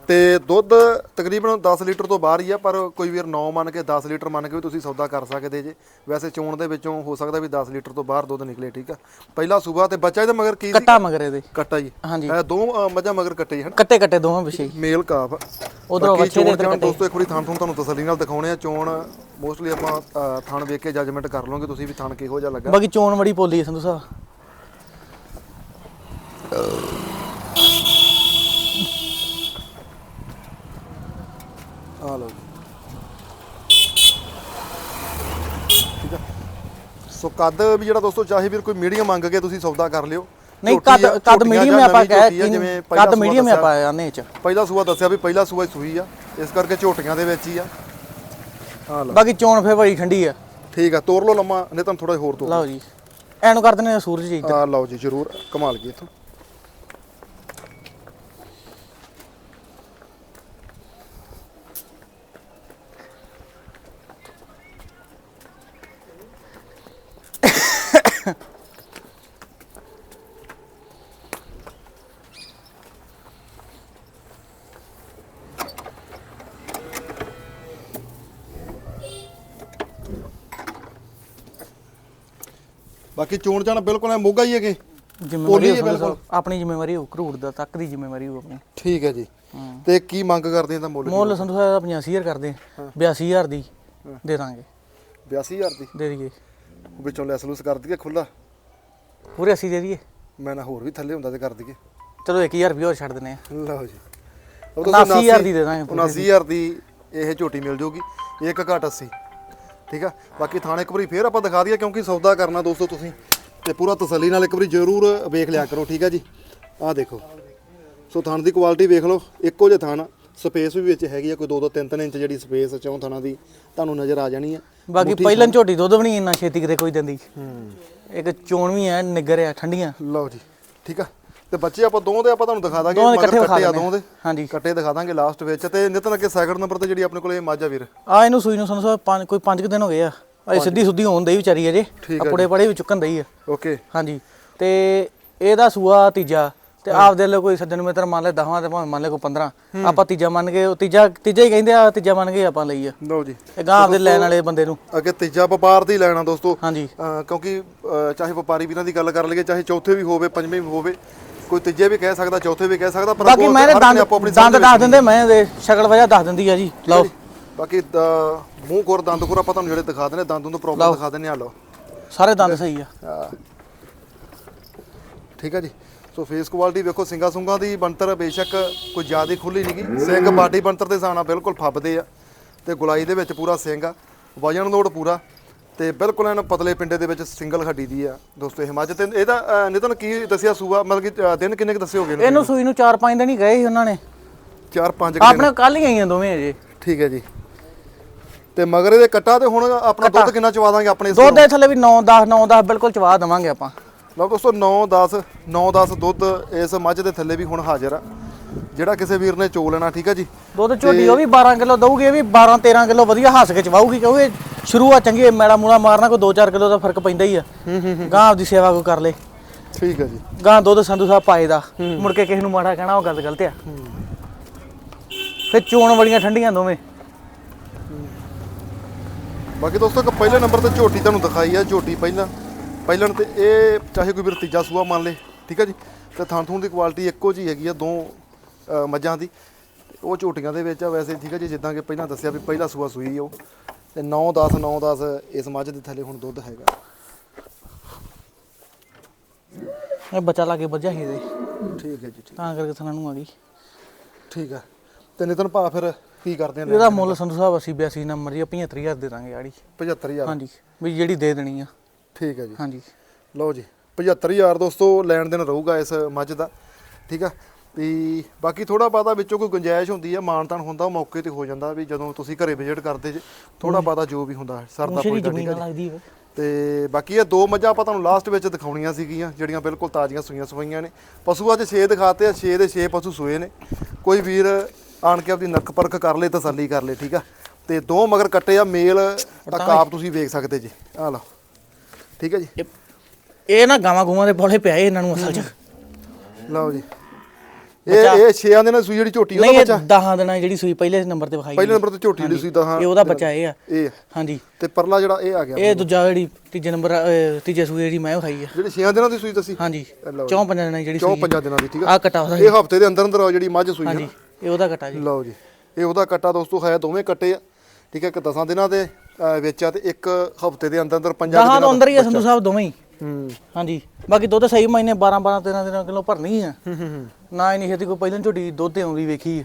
ਤੇ ਦੁੱਧ ਤਕਰੀਬਨ 10 ਲੀਟਰ ਤੋਂ ਬਾਹਰ ਹੀ ਆ ਪਰ ਕੋਈ ਵੀਰ 9 ਮੰਨ ਕੇ 10 ਲੀਟਰ ਮੰਨ ਕੇ ਵੀ ਤੁਸੀਂ ਸੌਦਾ ਕਰ ਸਕਦੇ ਜੇ। ਵੈਸੇ ਚੋਣ ਦੇ ਵਿੱਚੋਂ ਹੋ ਸਕਦਾ ਵੀ 10 ਲੀਟਰ ਤੋਂ ਬਾਹਰ ਦੁੱਧ ਨਿਕਲੇ ਠੀਕ ਆ? ਪਹਿਲਾ ਸੂਬਾ ਤੇ ਬੱਚਾ ਇਹਦਾ ਮਗਰ ਕੀ ਸੀ? ਕੱਟਾ ਮਗਰ ਇਹਦੇ। ਕੱਟਾ ਜੀ। ਹਾਂਜੀ। ਇਹ ਦੋ ਮੱਝਾਂ ਮਗਰ ਕੱਟੇ ਹਨ? ਕੱਟੇ ਕੱਟੇ ਦੋਵਾਂ ਵਿਸ਼ੇ ਮੇਲ ਕਾਫ। ਉਧਰੋਂ ਬੱਚੇ ਦੇ ਕੱਟੇ। ਦੋਸਤੋ ਇੱਕ ਵਾਰੀ ਥਾਣ ਥੂਣ ਤੁਹਾਨੂੰ ਤਸੱਲੀ ਨਾਲ ਦਿਖਾਉਣੇ ਆ। ਚੋਣ ਮੋਸਟਲੀ ਆਪਾਂ ਥਾਣ ਵੇਖ ਕੇ ਜੱਜਮੈਂਟ ਕਰ ਲਵਾਂਗੇ ਤੁਸੀਂ ਵੀ ਥਾਣ ਕਿਹੋ ਜਿਹਾ ਲੱਗਾ। ਬਾਕੀ ਚੋਣ ਬੜੀ ਪੋਲੀ ਹੈ ਸੰਧੂ ਸਾਹਿਬ। ਆ ਲਓ ਠੀਕ ਆ? ਸੋ ਕੱਦ ਵੀ ਜਿਹੜਾ ਦੋਸਤੋ ਚਾਹੇ ਵੀਰ ਕੋਈ ਮੀਡੀਅਮ ਮੰਗ ਕੇ ਤੁਸੀਂ ਸੌਦਾ ਕਰ ਲਿਓ। ਨਹੀਂ ਕੱਦ ਕੱਦ ਮੀਡੀਅਮ ਆਪਾਂ ਕਹਿ ਜਿਵੇਂ ਕੱਦ ਮੀਡੀਅਮ। ਆਪਾਂ ਆਨੇ ਚ। ਪਹਿਲਾ ਸੂਆ ਦੱਸਿਆ ਵੀ ਪਹਿਲਾ ਸੂਆ ਹੀ ਸੂਈ ਆ ਇਸ ਕਰਕੇ ਝੋਟੀਆਂ ਦੇ ਵਿੱਚ ਹੀ ਆ। ਆ ਲਓ। ਬਾਕੀ ਚੋਣ ਫੇਰ ਬੜੀ ਠੰਡੀ ਆ। ਠੀਕ ਆ ਤੋਰ ਲਓ ਲੰਮਾ ਨਹੀਂ ਤਾਂ ਥੋੜਾ ਹੋਰ ਤੋਰ ਲਓ ਜੀ। ਐਨੂੰ ਕਰ ਦਿੰਦੇ ਸੂਰਜ ਜੀ ਆ ਲਓ ਜੀ ਜਰੂਰ। ਕਮਾਲ ਕੀ ਇਥੋਂ। ਬਾਕੀ ਚੋਣ ਜਾਣਾ ਬਿਲਕੁਲ ਐ ਮੋਗਾ ਹੀ ਹੈਗੇ। ਜ਼ਿੰਮੇਵਾਰੀ ਹੋਊ ਹੈ। ਆਪਣੀ ਜ਼ਿੰਮੇਵਾਰੀ ਹੋਊ ਘਰੂੜ ਦਾ ਤੱਕ ਦੀ ਜ਼ਿੰਮੇਵਾਰੀ ਹੋਊ ਆਪਣੀ। ਠੀਕ ਹੈ ਜੀ। ਹੂੰ। ਤੇ ਕੀ ਮੰਗ ਕਰਦੇ ਆ ਤਾਂ ਮੁੱਲ? ਮੁੱਲ ਸੰਧੂ ਸਾਹਿਬ 85000 ਕਰਦੇ ਆ। 82000 ਦੀ ਦੇ ਦਾਂਗੇ। 82000 ਦੀ? ਦੇ ਦਈਏ। ਵਿੱਚੋਂ ਲੈਸ ਲੂਸ ਕਰ ਦਈਏ ਖੁੱਲਾ ਪੂਰੇ 80 ਦੇ ਦਈਏ। ਮੈਂ ਨਾ ਹੋਰ ਵੀ ਥੱਲੇ ਹੁੰਦਾ ਤੇ ਕਰ ਦਈਏ। ਚਲੋ 1000 ਰੁਪਏ ਹੋਰ ਛੱਡ ਦਿੰਦੇ ਆ। ਲਓ ਜੀ। 79000 ਦੀ ਦੇ ਦਾਂਗੇ ਪੂਰੀ 79000 ਦੀ। ਇਹ ਝੋਟੀ ਮਿਲ ਜੂਗੀ। ਇੱਕ ਘੱਟ 80 ਠੀਕ ਆ? ਬਾਕੀ ਥਾਣੇ ਇੱਕ ਵਾਰੀ ਫੇਰ ਆਪਾਂ ਦਿਖਾ ਦਈਏ ਕਿਉਂਕਿ ਸੌਦਾ ਕਰਨਾ ਦੋਸਤੋ ਤੁਸੀਂ। ਤੇ ਪੂਰਾ ਤਸੱਲੀ ਨਾਲ ਇੱਕ ਵਾਰੀ ਜ਼ਰੂਰ ਵੇਖ ਲਿਆ ਕਰੋ ਠੀਕ ਆ ਜੀ? ਆਹ ਦੇਖੋ। ਸੋ ਥਾਣ ਦੀ ਕੁਆਲਿਟੀ ਵੇਖ ਲਓ ਇੱਕੋ ਜਿਹਾ ਥਾਣ ਸਪੇਸ ਵੀ ਵਿੱਚ ਹੈਗੀ ਆ ਕੋਈ 2-2 3-3 ਇੰਚ ਜਿਹੜੀ ਸਪੇਸ ਚੌਂ ਥਾਣਾ ਦੀ ਤੁਹਾਨੂੰ ਨਜ਼ਰ ਆ ਜਾਣੀ ਆ। ਬਾਕੀ ਪਹਿਲਾਂ ਝੋਟੀ ਦੁੱਧ ਵੀ ਨਹੀਂ ਇੰਨਾ ਛੇਤੀ ਕਿਤੇ ਕੋਈ ਦਿੰਦੀ। ਹੂੰ। ਇੱਕ ਚੋਣ ਵੀ ਐ ਨਿੱਗਰ ਆ ਠੰਡੀਆਂ। ਲਓ ਜੀ ਠੀਕ ਆ? ਤੇ ਬੱਚੇ ਆਪਾਂ ਦੋ ਦੇ ਆਪਾਂ ਤੁਹਾਨੂੰ ਦਿਖਾ ਦਾਂਗੇ ਦੋਵਾਂ ਮਗਰ ਕੱਟੇ ਆ ਦਿੰਦੇ ਦੋ। ਹਾਂਜੀ। ਕੱਟੇ ਦਿਖਾ ਦਾਂਗੇ ਲਾਸਟ ਵਿੱਚ ਤੇ ਨਿਤਨ ਅੱਗੇ ਸੈਕਿੰਡ ਨੰਬਰ ਤੇ ਜਿਹੜੀ ਆਪਣੇ ਕੋਲੇ ਮਾਝਾ ਵੀਰ। ਆ ਇਹਨੂੰ ਸੂਈ ਨੂੰ ਸਾਹਿਬ ਪੰਜ ਕੋਈ 5 ਦਿਨ ਹੋ ਗਏ ਆ। ਅਜੇ ਸਿੱਧੀ ਸੁੱਧੀ ਹੋਣ ਦਈ ਵਿਚਾਰੀ ਅਜੇ। ਕੱਪੜੇ ਪੜੇ ਵੀ ਚੁੱਕਣ ਦਈ ਆ। ਓਕੇ। ਹਾਂਜੀ। ਤੇ ਇਹਦਾ ਸੂਆ ਤੀਜਾ। ਤੇ ਆਪਦੇ ਲਈ ਕੋਈ ਸੱਜਣ ਮਿੱਤਰ ਮੰਨ ਲੈ 10ਵਾਂ ਤੇ ਭਾਵੇਂ ਮੰਨ ਲੈ ਕੋਈ 15 ਆਪਾਂ ਤੀਜਾ ਮੰਨ ਕੇ ਉਹ ਤੀਜਾ ਤੀਜਾ ਹੀ ਕਹਿੰਦੇ ਆ ਤੀਜਾ ਮੰਨ ਕੇ ਆਪਾਂ ਲਈ ਆ। ਲਓ ਜੀ। ਇਹ ਗਾਂ ਆਪਦੇ ਲੈਣ ਵਾਲੇ ਬੰਦੇ ਨੂੰ। ਅੱਗੇ ਤੀਜਾ ਵਪਾਰ ਦੀ ਲੈਣਾ ਦੋਸਤੋ। ਹਾਂਜੀ। ਕਿਉਂਕਿ ਚਾਹੇ ਵਪਾਰੀ ਵੀਰਾਂ ਦੀ ਗੱਲ ਕਰ ਲਈਏ ਚਾਹੇ ਚੌਥੇ ਵੀ ਹੋਵੇ ਪੰਜਵੇਂ ਵੀ ਹੋਵੇ ਕੋਈ ਤੀਜੇ ਵੀ ਕਹਿ ਸਕਦਾ ਚੌਥੇ ਵੀ ਕਹਿ ਸਕਦਾ ਪਰ ਬਾਕੀ ਮੈਂ ਦੰਦ ਦੰਦ ਦੱਸ ਦਿੰਦੇ ਮੈਂ ਦੇ ਸ਼ਕਲ ਵਜ੍ਹਾ ਦੱਸ ਦਿੰਦੀ ਆ ਜੀ ਲਓ। ਬਾਕੀ ਮੂੰਹ ਕੋਰ ਦੰਦ ਕੋਰ ਆਪਾਂ ਤੁਹਾਨੂੰ ਜਿਹੜੇ ਦਿਖਾ ਦਿੰਦੇ ਦੰਦ ਨੂੰ ਪ੍ਰੋਬਲਮ ਦਿਖਾ ਦਿੰਦੇ ਆ ਲਓ। ਸਾਰੇ ਦੰਦ ਸਹੀ ਆ। ਠੀਕ ਹੈ ਜੀ। ਸੋ ਫੇਸ ਕੁਆਲਿਟੀ ਵੇਖੋ ਸਿੰਗਾ ਸੁੰਗਾ ਦੀ ਬਣਤਰ ਬੇਸ਼ੱਕ ਕੋਈ ਜ਼ਿਆਦਾ ਖੁੱਲੀ ਨਹੀਂਗੀ ਸਿੰਘ ਬਾਡੀ ਬਣਤਰ ਦੇ ਹਿਸਾਬ ਨਾਲ ਬਿਲਕੁਲ ਫੱਬਦੇ ਆ ਤੇ ਗੁਲਾਈ ਦੇ ਵਿੱਚ ਪੂਰਾ ਸਿੰਘ ਆ। ਵਜਨ ਲੋਡ ਪੂਰਾ। ਤੇ ਬਿਲਕੁਲ ਐਨ ਪਤਲੇ ਪਿੰਡੇ ਦੇ ਵਿੱਚ ਸਿੰਗਲ ਹੱਡੀ ਦੀ ਆ। ਦੋਸਤੋ ਇਹ ਮੱਝ ਤੇ ਇਹਦਾ ਨਿਤਨ ਕੀ ਦੱਸਿਆ ਸੂਆ? ਮਤਲਬ ਕਿ ਦਿਨ ਕਿੰਨੇ ਕੁ ਦੱਸੇ ਹੋਗੇ ਇਹਨੂੰ? ਸੂਈ ਨੂੰ 4-5 ਦਿਨ ਹੀ ਗਏ ਸੀ ਉਹਨਾਂ ਨੇ। 4-5 ਆਪਣੇ ਕੱਲ ਹੀ ਆਈਆਂ ਦੋਵੇਂ ਅਜੇ। ਠੀਕ ਹੈ ਜੀ। ਤੇ ਮਗਰ ਇਹਦੇ ਕੱਟਾ ਤੇ ਹੁਣ ਆਪਣਾ ਦੁੱਧ ਕਿੰਨਾ ਚਵਾ ਦਾਂਗੇ ਆਪਣੇ ਦੁੱਧ ਦੇ ਥੱਲੇ ਵੀ 9-10 9-10 ਬਿਲਕੁਲ ਚਵਾ ਦੇਵਾਂਗੇ ਆਪਾਂ। ਲਓ ਦੋਸਤੋ 9 10 9 10 ਦੁੱਧ ਇਸ ਮੱਝ ਦੇ ਥੱਲੇ ਵੀ ਹੁਣ ਹਾਜ਼ਰ ਆ। ਜਿਹੜਾ ਕਿਸੇ ਵੀਰ ਨੇ ਚੋ ਲੈਣਾ ਠੀਕ ਹੈ ਜੀ? ਦੁੱਧ ਝੋਟੀ ਉਹ ਵੀ 12 ਕਿਲੋ ਦਊਗੀ ਇਹ ਵੀ 12-13 ਕਿਲੋ ਵਧੀਆ ਹੱਸ ਕੇ ਚਵਾਊਗੀ ਕਿਉਂਕਿ ਸ਼ੁਰੂਆਤ ਚੰਗੀ ਮੈਲਾ ਮੂਲਾ ਮਾਰਨਾ ਕੋਈ 2-4 ਕਿਲੋ ਦਾ ਫ਼ਰਕ ਪੈਂਦਾ ਹੀ ਆ। ਗਾਂ ਆਪਦੀ ਸੇਵਾ ਕੋ ਕਰ ਲੇ। ਠੀਕ ਹੈ ਜੀ। ਗਾਂ ਦੁੱਧ ਸੰਧੂ ਸਾਹਿਬ ਪਾਏ ਦਾ ਮੁੜ ਕੇ ਕਿਸੇ ਨੂੰ ਮਾੜਾ ਕਹਿਣਾ ਉਹ ਗੱਲ ਗਲਤ ਆ। ਫਿਰ ਚੋਣ ਬੜੀਆਂ ਠੰਡੀਆਂ ਦੋਵੇਂ। ਬਾਕੀ ਦੋਸਤੋ ਪਹਿਲੇ ਨੰਬਰ ਤੇ ਝੋਟੀ ਤੁਹਾਨੂੰ ਦਿਖਾਈ ਆ ਝੋਟੀ ਪਹਿਲਾਂ। ਪਹਿਲਣ ਤੇ ਇਹ ਚਾਹੇ ਕੋਈ ਵੀਰ ਤੀਜਾ ਸੂਆ ਮੰਨ ਲੇ ਠੀਕ ਹੈ ਜੀ? ਤੇ ਥਣ ਥੂਣ ਦੀ ਕੁਆਲਿਟੀ ਇੱਕੋ ਜੀ ਹੈਗੀ ਆ ਦੋ ਅ, ਮੱਝਾਂ ਦੀ। ਤੇ ਉਹ ਝੋਟੀਆਂ ਦੇ ਵਿੱਚ ਆ ਵੈਸੇ ਠੀਕ ਹੈ ਜੀ ਜਿੱਦਾਂ ਕਿ ਪਹਿਲਾਂ ਦੱਸਿਆ ਵੀ ਪਹਿਲਾ ਸੂਆ ਸੂਈ ਉਹ। ਤੇ 9 10 9 10 ਇਸ ਮੱਝ ਦੇ ਥੱਲੇ ਹੁਣ ਦੁੱਧ ਹੈਗਾ। ਇਹ ਬੱਚਾ ਲਾ ਕੇ ਵੱਜਿਆ ਸੀ ਇਹਦੇ। ਠੀਕ ਹੈ ਜੀ ਠੀਕ। ਤਾਂ ਕਰਕੇ ਥਣਾ ਨੂੰ ਆ ਗਈ। ਠੀਕ ਹੈ ਤੇ ਨਿਤਨ ਭਾ ਫਿਰ ਕੀ ਕਰਦੇ ਆ ਇਹਦਾ ਮੁੱਲ ਸੰਧੂ ਸਾਹਿਬ 80 82 ਨੰਬਰ ਜੀ 75000 ਦੇ ਦਾਂਗੇ ਆੜੀ। 75000 ਹਾਂਜੀ ਵੀ ਜਿਹੜੀ ਦੇ ਦੇਣੀ ਆ। ਠੀਕ ਹੈ ਜੀ। ਹਾਂਜੀ। ਲਓ ਜੀ 75000 ਦੋਸਤੋ ਲੈਣ ਦੇਣ ਰਹੂਗਾ ਇਸ ਮੱਝ ਦਾ। ਠੀਕ ਆ? ਤੇ ਬਾਕੀ ਥੋੜਾ ਬਾਤਾ ਵਿੱਚੋਂ ਕੋਈ ਗੁੰਜਾਇਸ਼ ਹੁੰਦੀ ਆ ਮਾਨਤਾਨ ਹੁੰਦਾ ਉਹ ਮੌਕੇ ਤੇ ਹੋ ਜਾਂਦਾ ਵੀ ਜਦੋਂ ਤੁਸੀਂ ਘਰੇ ਵਿਜ਼ਿਟ ਕਰਦੇ ਜੇ ਥੋੜਾ ਬਾਤਾ ਜੋ ਵੀ ਹੁੰਦਾ ਸਰਦਾ ਪੁੱਜਦਾ ਠੀਕ ਹੈ ਤੇ ਬਾਕੀ ਇਹ ਦੋ ਮੱਝਾਂ ਆਪਾਂ ਤੁਹਾਨੂੰ ਲਾਸਟ ਵਿੱਚ ਦਿਖਾਉਣੀਆਂ ਸੀਗੀਆਂ ਜਿਹੜੀਆਂ ਬਿਲਕੁਲ ਤਾਜ਼ੀਆਂ ਸੂਈਆਂ ਸਵਾਈਆਂ ਨੇ। ਪਸ਼ੂ ਅੱਜ 6 ਦਿਖਾਤੇ ਆ 6 ਦੇ 6 ਪਸ਼ੂ ਸੂਏ ਨੇ। ਕੋਈ ਵੀਰ ਆਣ ਕੇ ਆਪਦੀ ਨੱਕ ਪਰਖ ਕਰ ਲੇ ਤਸੱਲੀ ਕਰ ਲੇ ਠੀਕ ਆ? ਤੇ ਦੋ ਮਗਰ ਕੱਟੇ ਆ ਮੇਲ ਤਾਂ ਕਾਪ ਤੁਸੀਂ ਵੇਖ ਸਕਦੇ ਜੀ। ਆ ਲਓ ਠੀਕ ਹੈ ਜੀ? ਇਹ- ਨਾ ਗਾਵਾਂ ਗੂਆਂ ਦੇ ਬੋਲੇ ਪਿਆ ਇਹਨਾਂ ਨੂੰ ਅਸਲ 'ਚ। ਲਓ ਜੀ। ਇਹ ਇਹ ਛੇਆਂ ਦੇ ਨਾਲ ਸੂਈ ਜਿਹੜੀ ਝੋਟੀ ਉਹਦਾ ਨਹੀਂ ਬੱਚਾ? 10 ਦਿਨਾਂ ਜਿਹੜੀ ਸੂਈ ਪਹਿਲੇ ਨੰਬਰ ਤੇ ਵਿਖਾਈ ਪਹਿਲੇ ਨੰਬਰ ਤੇ ਝੋਟੀ ਜਿਹੜੀ ਸੂਈ ਦਾ ਹਾਂ ਇਹ ਉਹਦਾ ਬੱਚਾ ਇਹ ਆ। ਇਹ ਆ। ਹਾਂਜੀ। ਤੇ ਪਰਲਾ ਜਿਹੜਾ ਇਹ ਆ ਗਿਆ। ਇਹ ਦੂਜਾ ਜਿਹੜੀ ਤੀਜੇ ਨੰਬਰ ਤੀਜੇ ਸੂਈ ਜਿਹੜੀ ਮੈਂ ਵਿਖਾਈ ਆ। ਜਿਹੜੀ ਛੇਆਂ ਦਿਨਾਂ ਦੀ ਸੂਈ ਦੱਸੀ? ਹਾਂਜੀ। ਚੌਂ ਪੰਜਾਂ ਦਿਨਾਂ ਦੀ ਜਿਹੜੀ ਚੌਂ ਸੂਈ ਪੰਜਾਂ ਦਿਨਾਂ ਦੀ ਠੀਕ ਆ? ਆ ਕਟਾ ਉਹਦਾ ਇਹ ਹਫ਼ਤੇ ਦੇ ਅੰਦਰ ਅੰਦਰ ਆ ਜਿਹੜੀ ਮੱਝ ਸੂਈ ਆ। ਹਾਂਜੀ। ਇਹ ਉਹਦਾ ਕਟਾ ਜੀ। ਲਓ ਜੀ। ਇਹ ਉਹਦਾ ਕੱਟਾ ਦੋਸਤੋ ਹੈ ਦੋਵੇਂ ਕੱਟੇ ਆ। ਠੀਕ ਹੈ ਇੱਕ 10 ਦਿਨਾਂ ਦੇ ਵਿੱਚ ਆ ਤੇ ਇੱਕ ਹਫ਼ਤੇ ਦੇ ਅੰਦਰ ਅੰਦਰ ਪੰਜਾਂ ਦਿਨਾਂ ਅੰਦਰ ਹੀ ਆ ਸੰਧੂ ਸਾਹਿਬ ਦੋਵੇਂ ਹੀ। ਹੂੰ ਹਾਂਜੀ। ਬਾਕੀ ਦੁੱਧ ਸਹੀ ਮਹੀਨੇ 12 12 13 13 ਕਿਲੋ ਭਰਨੀ ਆ। ਹੂੰ ਹੂੰ, ਨਾ ਹੀ ਨਹੀਂ ਛੇਤੀ ਕੋਈ ਪਹਿਲਾਂ ਝੋਟੀ ਦੁੱਧ ਤੇ ਆਉਂਦੀ ਵੇਖੀ। ਆ।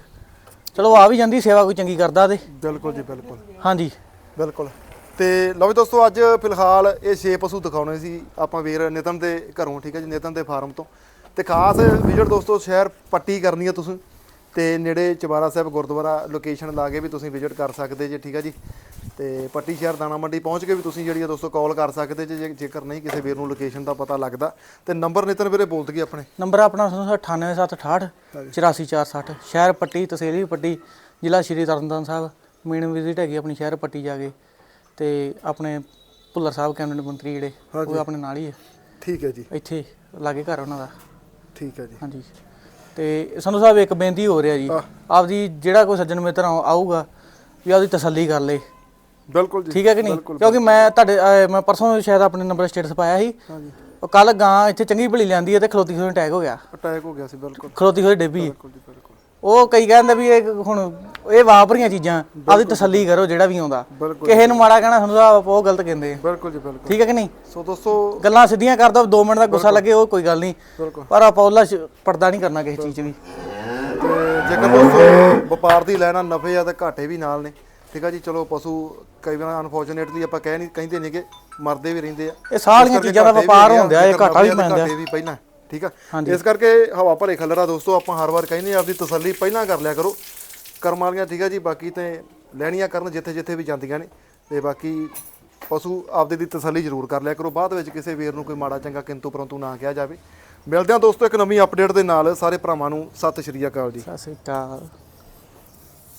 ਚਲੋ ਆ ਵੀ ਜਾਂਦੀ ਸੇਵਾ ਕੋਈ ਚੰਗੀ ਕਰਦਾ ਤੇ। ਬਿਲਕੁਲ ਜੀ ਬਿਲਕੁਲ। ਹਾਂਜੀ। ਬਿਲਕੁਲ। ਤੇ ਲਓ ਵੀ ਦੋਸਤੋ ਅੱਜ ਫਿਲਹਾਲ ਇਹ 6 ਪਸ਼ੂ ਦਿਖਾਉਣੇ ਸੀ ਆਪਾਂ ਵੀਰ ਨਿਤਨ ਦੇ ਘਰੋਂ ਠੀਕ ਹੈ ਜੀ ਨਿਤਨ ਦੇ ਫਾਰਮ ਤੋਂ। ਤੇ ਖਾਸ ਵਿਜ਼ਿਟ ਦੋਸਤੋ ਸ਼ਹਿਰ ਪੱਟੀ ਕਰਨੀ ਹੈ ਤੁਸੀਂ। ਤੇ ਨੇੜੇ ਚਵਾਰਾ ਸਾਹਿਬ ਗੁਰਦੁਆਰਾ ਲੋਕੇਸ਼ਨ ਲਾ ਕੇ ਵੀ ਤੁਸੀਂ ਵਿਜ਼ਿਟ ਕਰ ਸਕਦੇ ਜੇ ਠੀਕ ਹੈ ਜੀ? ਤੇ ਪੱਟੀ ਸ਼ਹਿਰ ਦਾਣਾ ਮੰਡੀ ਪਹੁੰਚ ਕੇ ਵੀ ਤੁਸੀਂ ਜਿਹੜੀ ਆ ਦੋਸਤੋ ਕਾਲ ਕਰ ਸਕਦੇ ਜੇ ਜੇਕਰ ਨਹੀਂ ਕਿਸੇ ਵੀਰ ਨੂੰ ਲੋਕੇਸ਼ਨ ਦਾ ਪਤਾ ਲੱਗਦਾ। ਤੇ ਨੰਬਰ ਨਿਤਨ ਵੀਰੇ ਬੋਲ ਦਈਏ ਆਪਣੇ। ਨੰਬਰ ਆਪਣਾ ਸੰਧੂ ਸਾਹਿਬ 98768 84460 ਸ਼ਹਿਰ ਪੱਟੀ ਤਹਿਸੀਲ ਵੀ ਪੱਟੀ ਜ਼ਿਲ੍ਹਾ ਸ਼੍ਰੀ ਤਰਨਤਾਰਨ ਸਾਹਿਬ ਮੇਨ ਵਿਜ਼ਿਟ ਹੈਗੀ ਆਪਣੀ ਸ਼ਹਿਰ ਪੱਟੀ ਜਾ ਕੇ। ਤੇ ਆਪਣੇ ਭੁੱਲਰ ਸਾਹਿਬ ਕੈਬਨਿਟ ਮੰਤਰੀ ਜਿਹੜੇ ਉਹ ਆਪਣੇ ਨਾਲ ਹੀ ਹੈ ਠੀਕ ਹੈ ਜੀ। ਇੱਥੇ ਲਾਗੇ ਘਰ ਉਹਨਾਂ ਦਾ। ਠੀਕ ਹੈ ਜੀ। ਹਾਂਜੀ। ਤੇ ਸੰਧੂ ਸਾਹਿਬ ਇੱਕ ਬੇਨਤੀ ਹੋ ਰਿਹਾ ਜੀ। ਆਪਦੀ ਜਿਹੜਾ ਕੋਈ ਸੱਜਣ ਮਿੱਤਰ ਆਉ- ਆਊਗਾ ਵੀ ਆਪਦੀ ਤਸੱਲੀ ਕਰ ਲੇ। ਬਿਲਕੁਲ ਜੀ। ਠੀਕ ਹੈ ਕਿ ਨਹੀਂ? ਕਿਉਂਕਿ ਮੈਂ ਤੁਹਾਡੇ ਅਹ, ਮੈਂ ਪਰਸੋਂ ਸ਼ਾਇਦ ਆਪਣੇ ਨੰਬਰ ਸਟੇਟਸ ਪਾਇਆ ਸੀ। ਹਾਂਜੀ। ਉਹ ਕੱਲ ਗਾਂ ਇੱਥੇ ਚੰਗੀ ਭਲੀ ਲੈਂਦੀ ਹੈ ਤੇ ਖਲੋਤੀ ਹੋਈ ਅਟੈਕ ਹੋ ਗਿਆ। ਅਟੈਕ ਹੋ ਗਿਆ ਸੀ ਬਿਲਕੁਲ। ਖਲੋਤੀ ਹੋਈ ਡੇਬੀ ਬਿਲਕੁਲ ਜੀ ਬਿਲਕੁਲ। ਉਹ ਕਈ ਕਹਿੰਦੇ ਵੀ ਇਹ ਹੁਣ ਇਹ ਵਾਪਰੀਆਂ ਚੀਜ਼ਾਂ ਆਪਦੀ ਤਸੱਲੀ ਕਰੋ ਜਿਹੜਾ ਵੀ ਆਉਂਦਾ। ਕਿਸੇ ਨੂੰ ਮਾੜਾ ਕਹਿਣਾ ਸਾਨੂੰ ਤਾਂ ਉਹ ਗਲਤ ਕਹਿੰਦੇ। ਆ ਬਿਲਕੁਲ ਜੀ ਬਿਲਕੁਲ। ਠੀਕ ਹੈ ਕਿ ਨਹੀਂ? ਸੋ ਦੋਸਤੋ ਗੱਲਾਂ ਸਿੱਧੀਆਂ ਕਰਦਾ 2 ਮਿੰਟ ਦਾ ਗੁੱਸਾ ਲੱਗੇ ਉਹ ਕੋਈ ਗੱਲ ਨਹੀਂ। ਪਰ ਆਪਾਂ ਉਹਲਾ ਪਰਦਾ ਨਹੀਂ ਕਰਨਾ ਕਿਸੇ ਚੀਜ਼ ਵੀ। ਤੇ ਜੇਕਰ ਦੋਸਤੋ ਵਪਾਰ ਦੀ ਲੈਣਾ ਨਫੇ ਆ ਤੇ ਘਾਟੇ ਵੀ ਨਾਲ ਨੇ। ਠੀਕ ਆ ਜੀ ਚਲੋ ਪਸ਼ੂ ਕਈ ਵਾਰ ਅਨਫੋਰਚੂਨੇਟਲੀ ਆਪਾਂ ਕਹਿ ਨਹੀਂ ਕਹਿੰਦੇ ਨਹੀਂ ਕਿ ਮਰਦੇ ਵੀ ਰਹਿੰਦੇ ਆ। ਇਹ ਸਾਰੀਆਂ ਚੀਜ਼ਾਂ ਦਾ ਵਪਾਰ ਹੁੰਦਾ ਇਹ ਘਾਟਾ ਵੀ ਪੈਂਦਾ। ਵੀ ਪਹਿਲਾਂ ਠੀਕ ਆ? ਇਸ ਕਰਕੇ ਹਵਾ ਭਰੇ ਖੱਲਰਾ ਦੋਸਤੋ ਆਪਾਂ ਹਰ ਵਾਰ ਕਹਿੰਦੇ ਆ ਆਪਦੀ ਤਸੱਲੀ ਪਹਿਲਾਂ ਕਰ ਲਿਆ ਕਰੋ। ਕਰਮ ਵਾਲੀਆਂ ਠੀਕ ਆ ਜੀ ਬਾਕੀ ਤੇ ਲੈਣੀਆਂ ਕਰਨ ਜਿੱਥੇ ਜਿੱਥੇ ਵੀ ਜਾਂਦੀਆਂ ਨੇ। ਤੇ ਬਾਕੀ ਪਸ਼ੂ ਆਪਦੇ ਦੀ ਤਸੱਲੀ ਜ਼ਰੂਰ ਕਰ ਲਿਆ ਕਰੋ। ਬਾਅਦ ਵਿੱਚ ਕਿਸੇ ਵੀਰ ਨੂੰ ਕੋਈ ਮਾੜਾ ਚੰਗਾ ਕਿੰਤੂ ਪਰੰਤੂ ਨਾ ਕਿਹਾ ਜਾਵੇ। ਮਿਲਦੇ ਹਾਂ ਦੋਸਤੋ ਇੱਕ ਨਵੀਂ ਅਪਡੇਟ ਦੇ ਨਾਲ। ਸਾਰੇ ਭਰਾਵਾਂ ਨੂੰ ਸਤਿ ਸ਼੍ਰੀ ਅਕਾਲ ਜੀ। ਸਤਿ ਸ੍ਰੀ ਅਕਾਲ।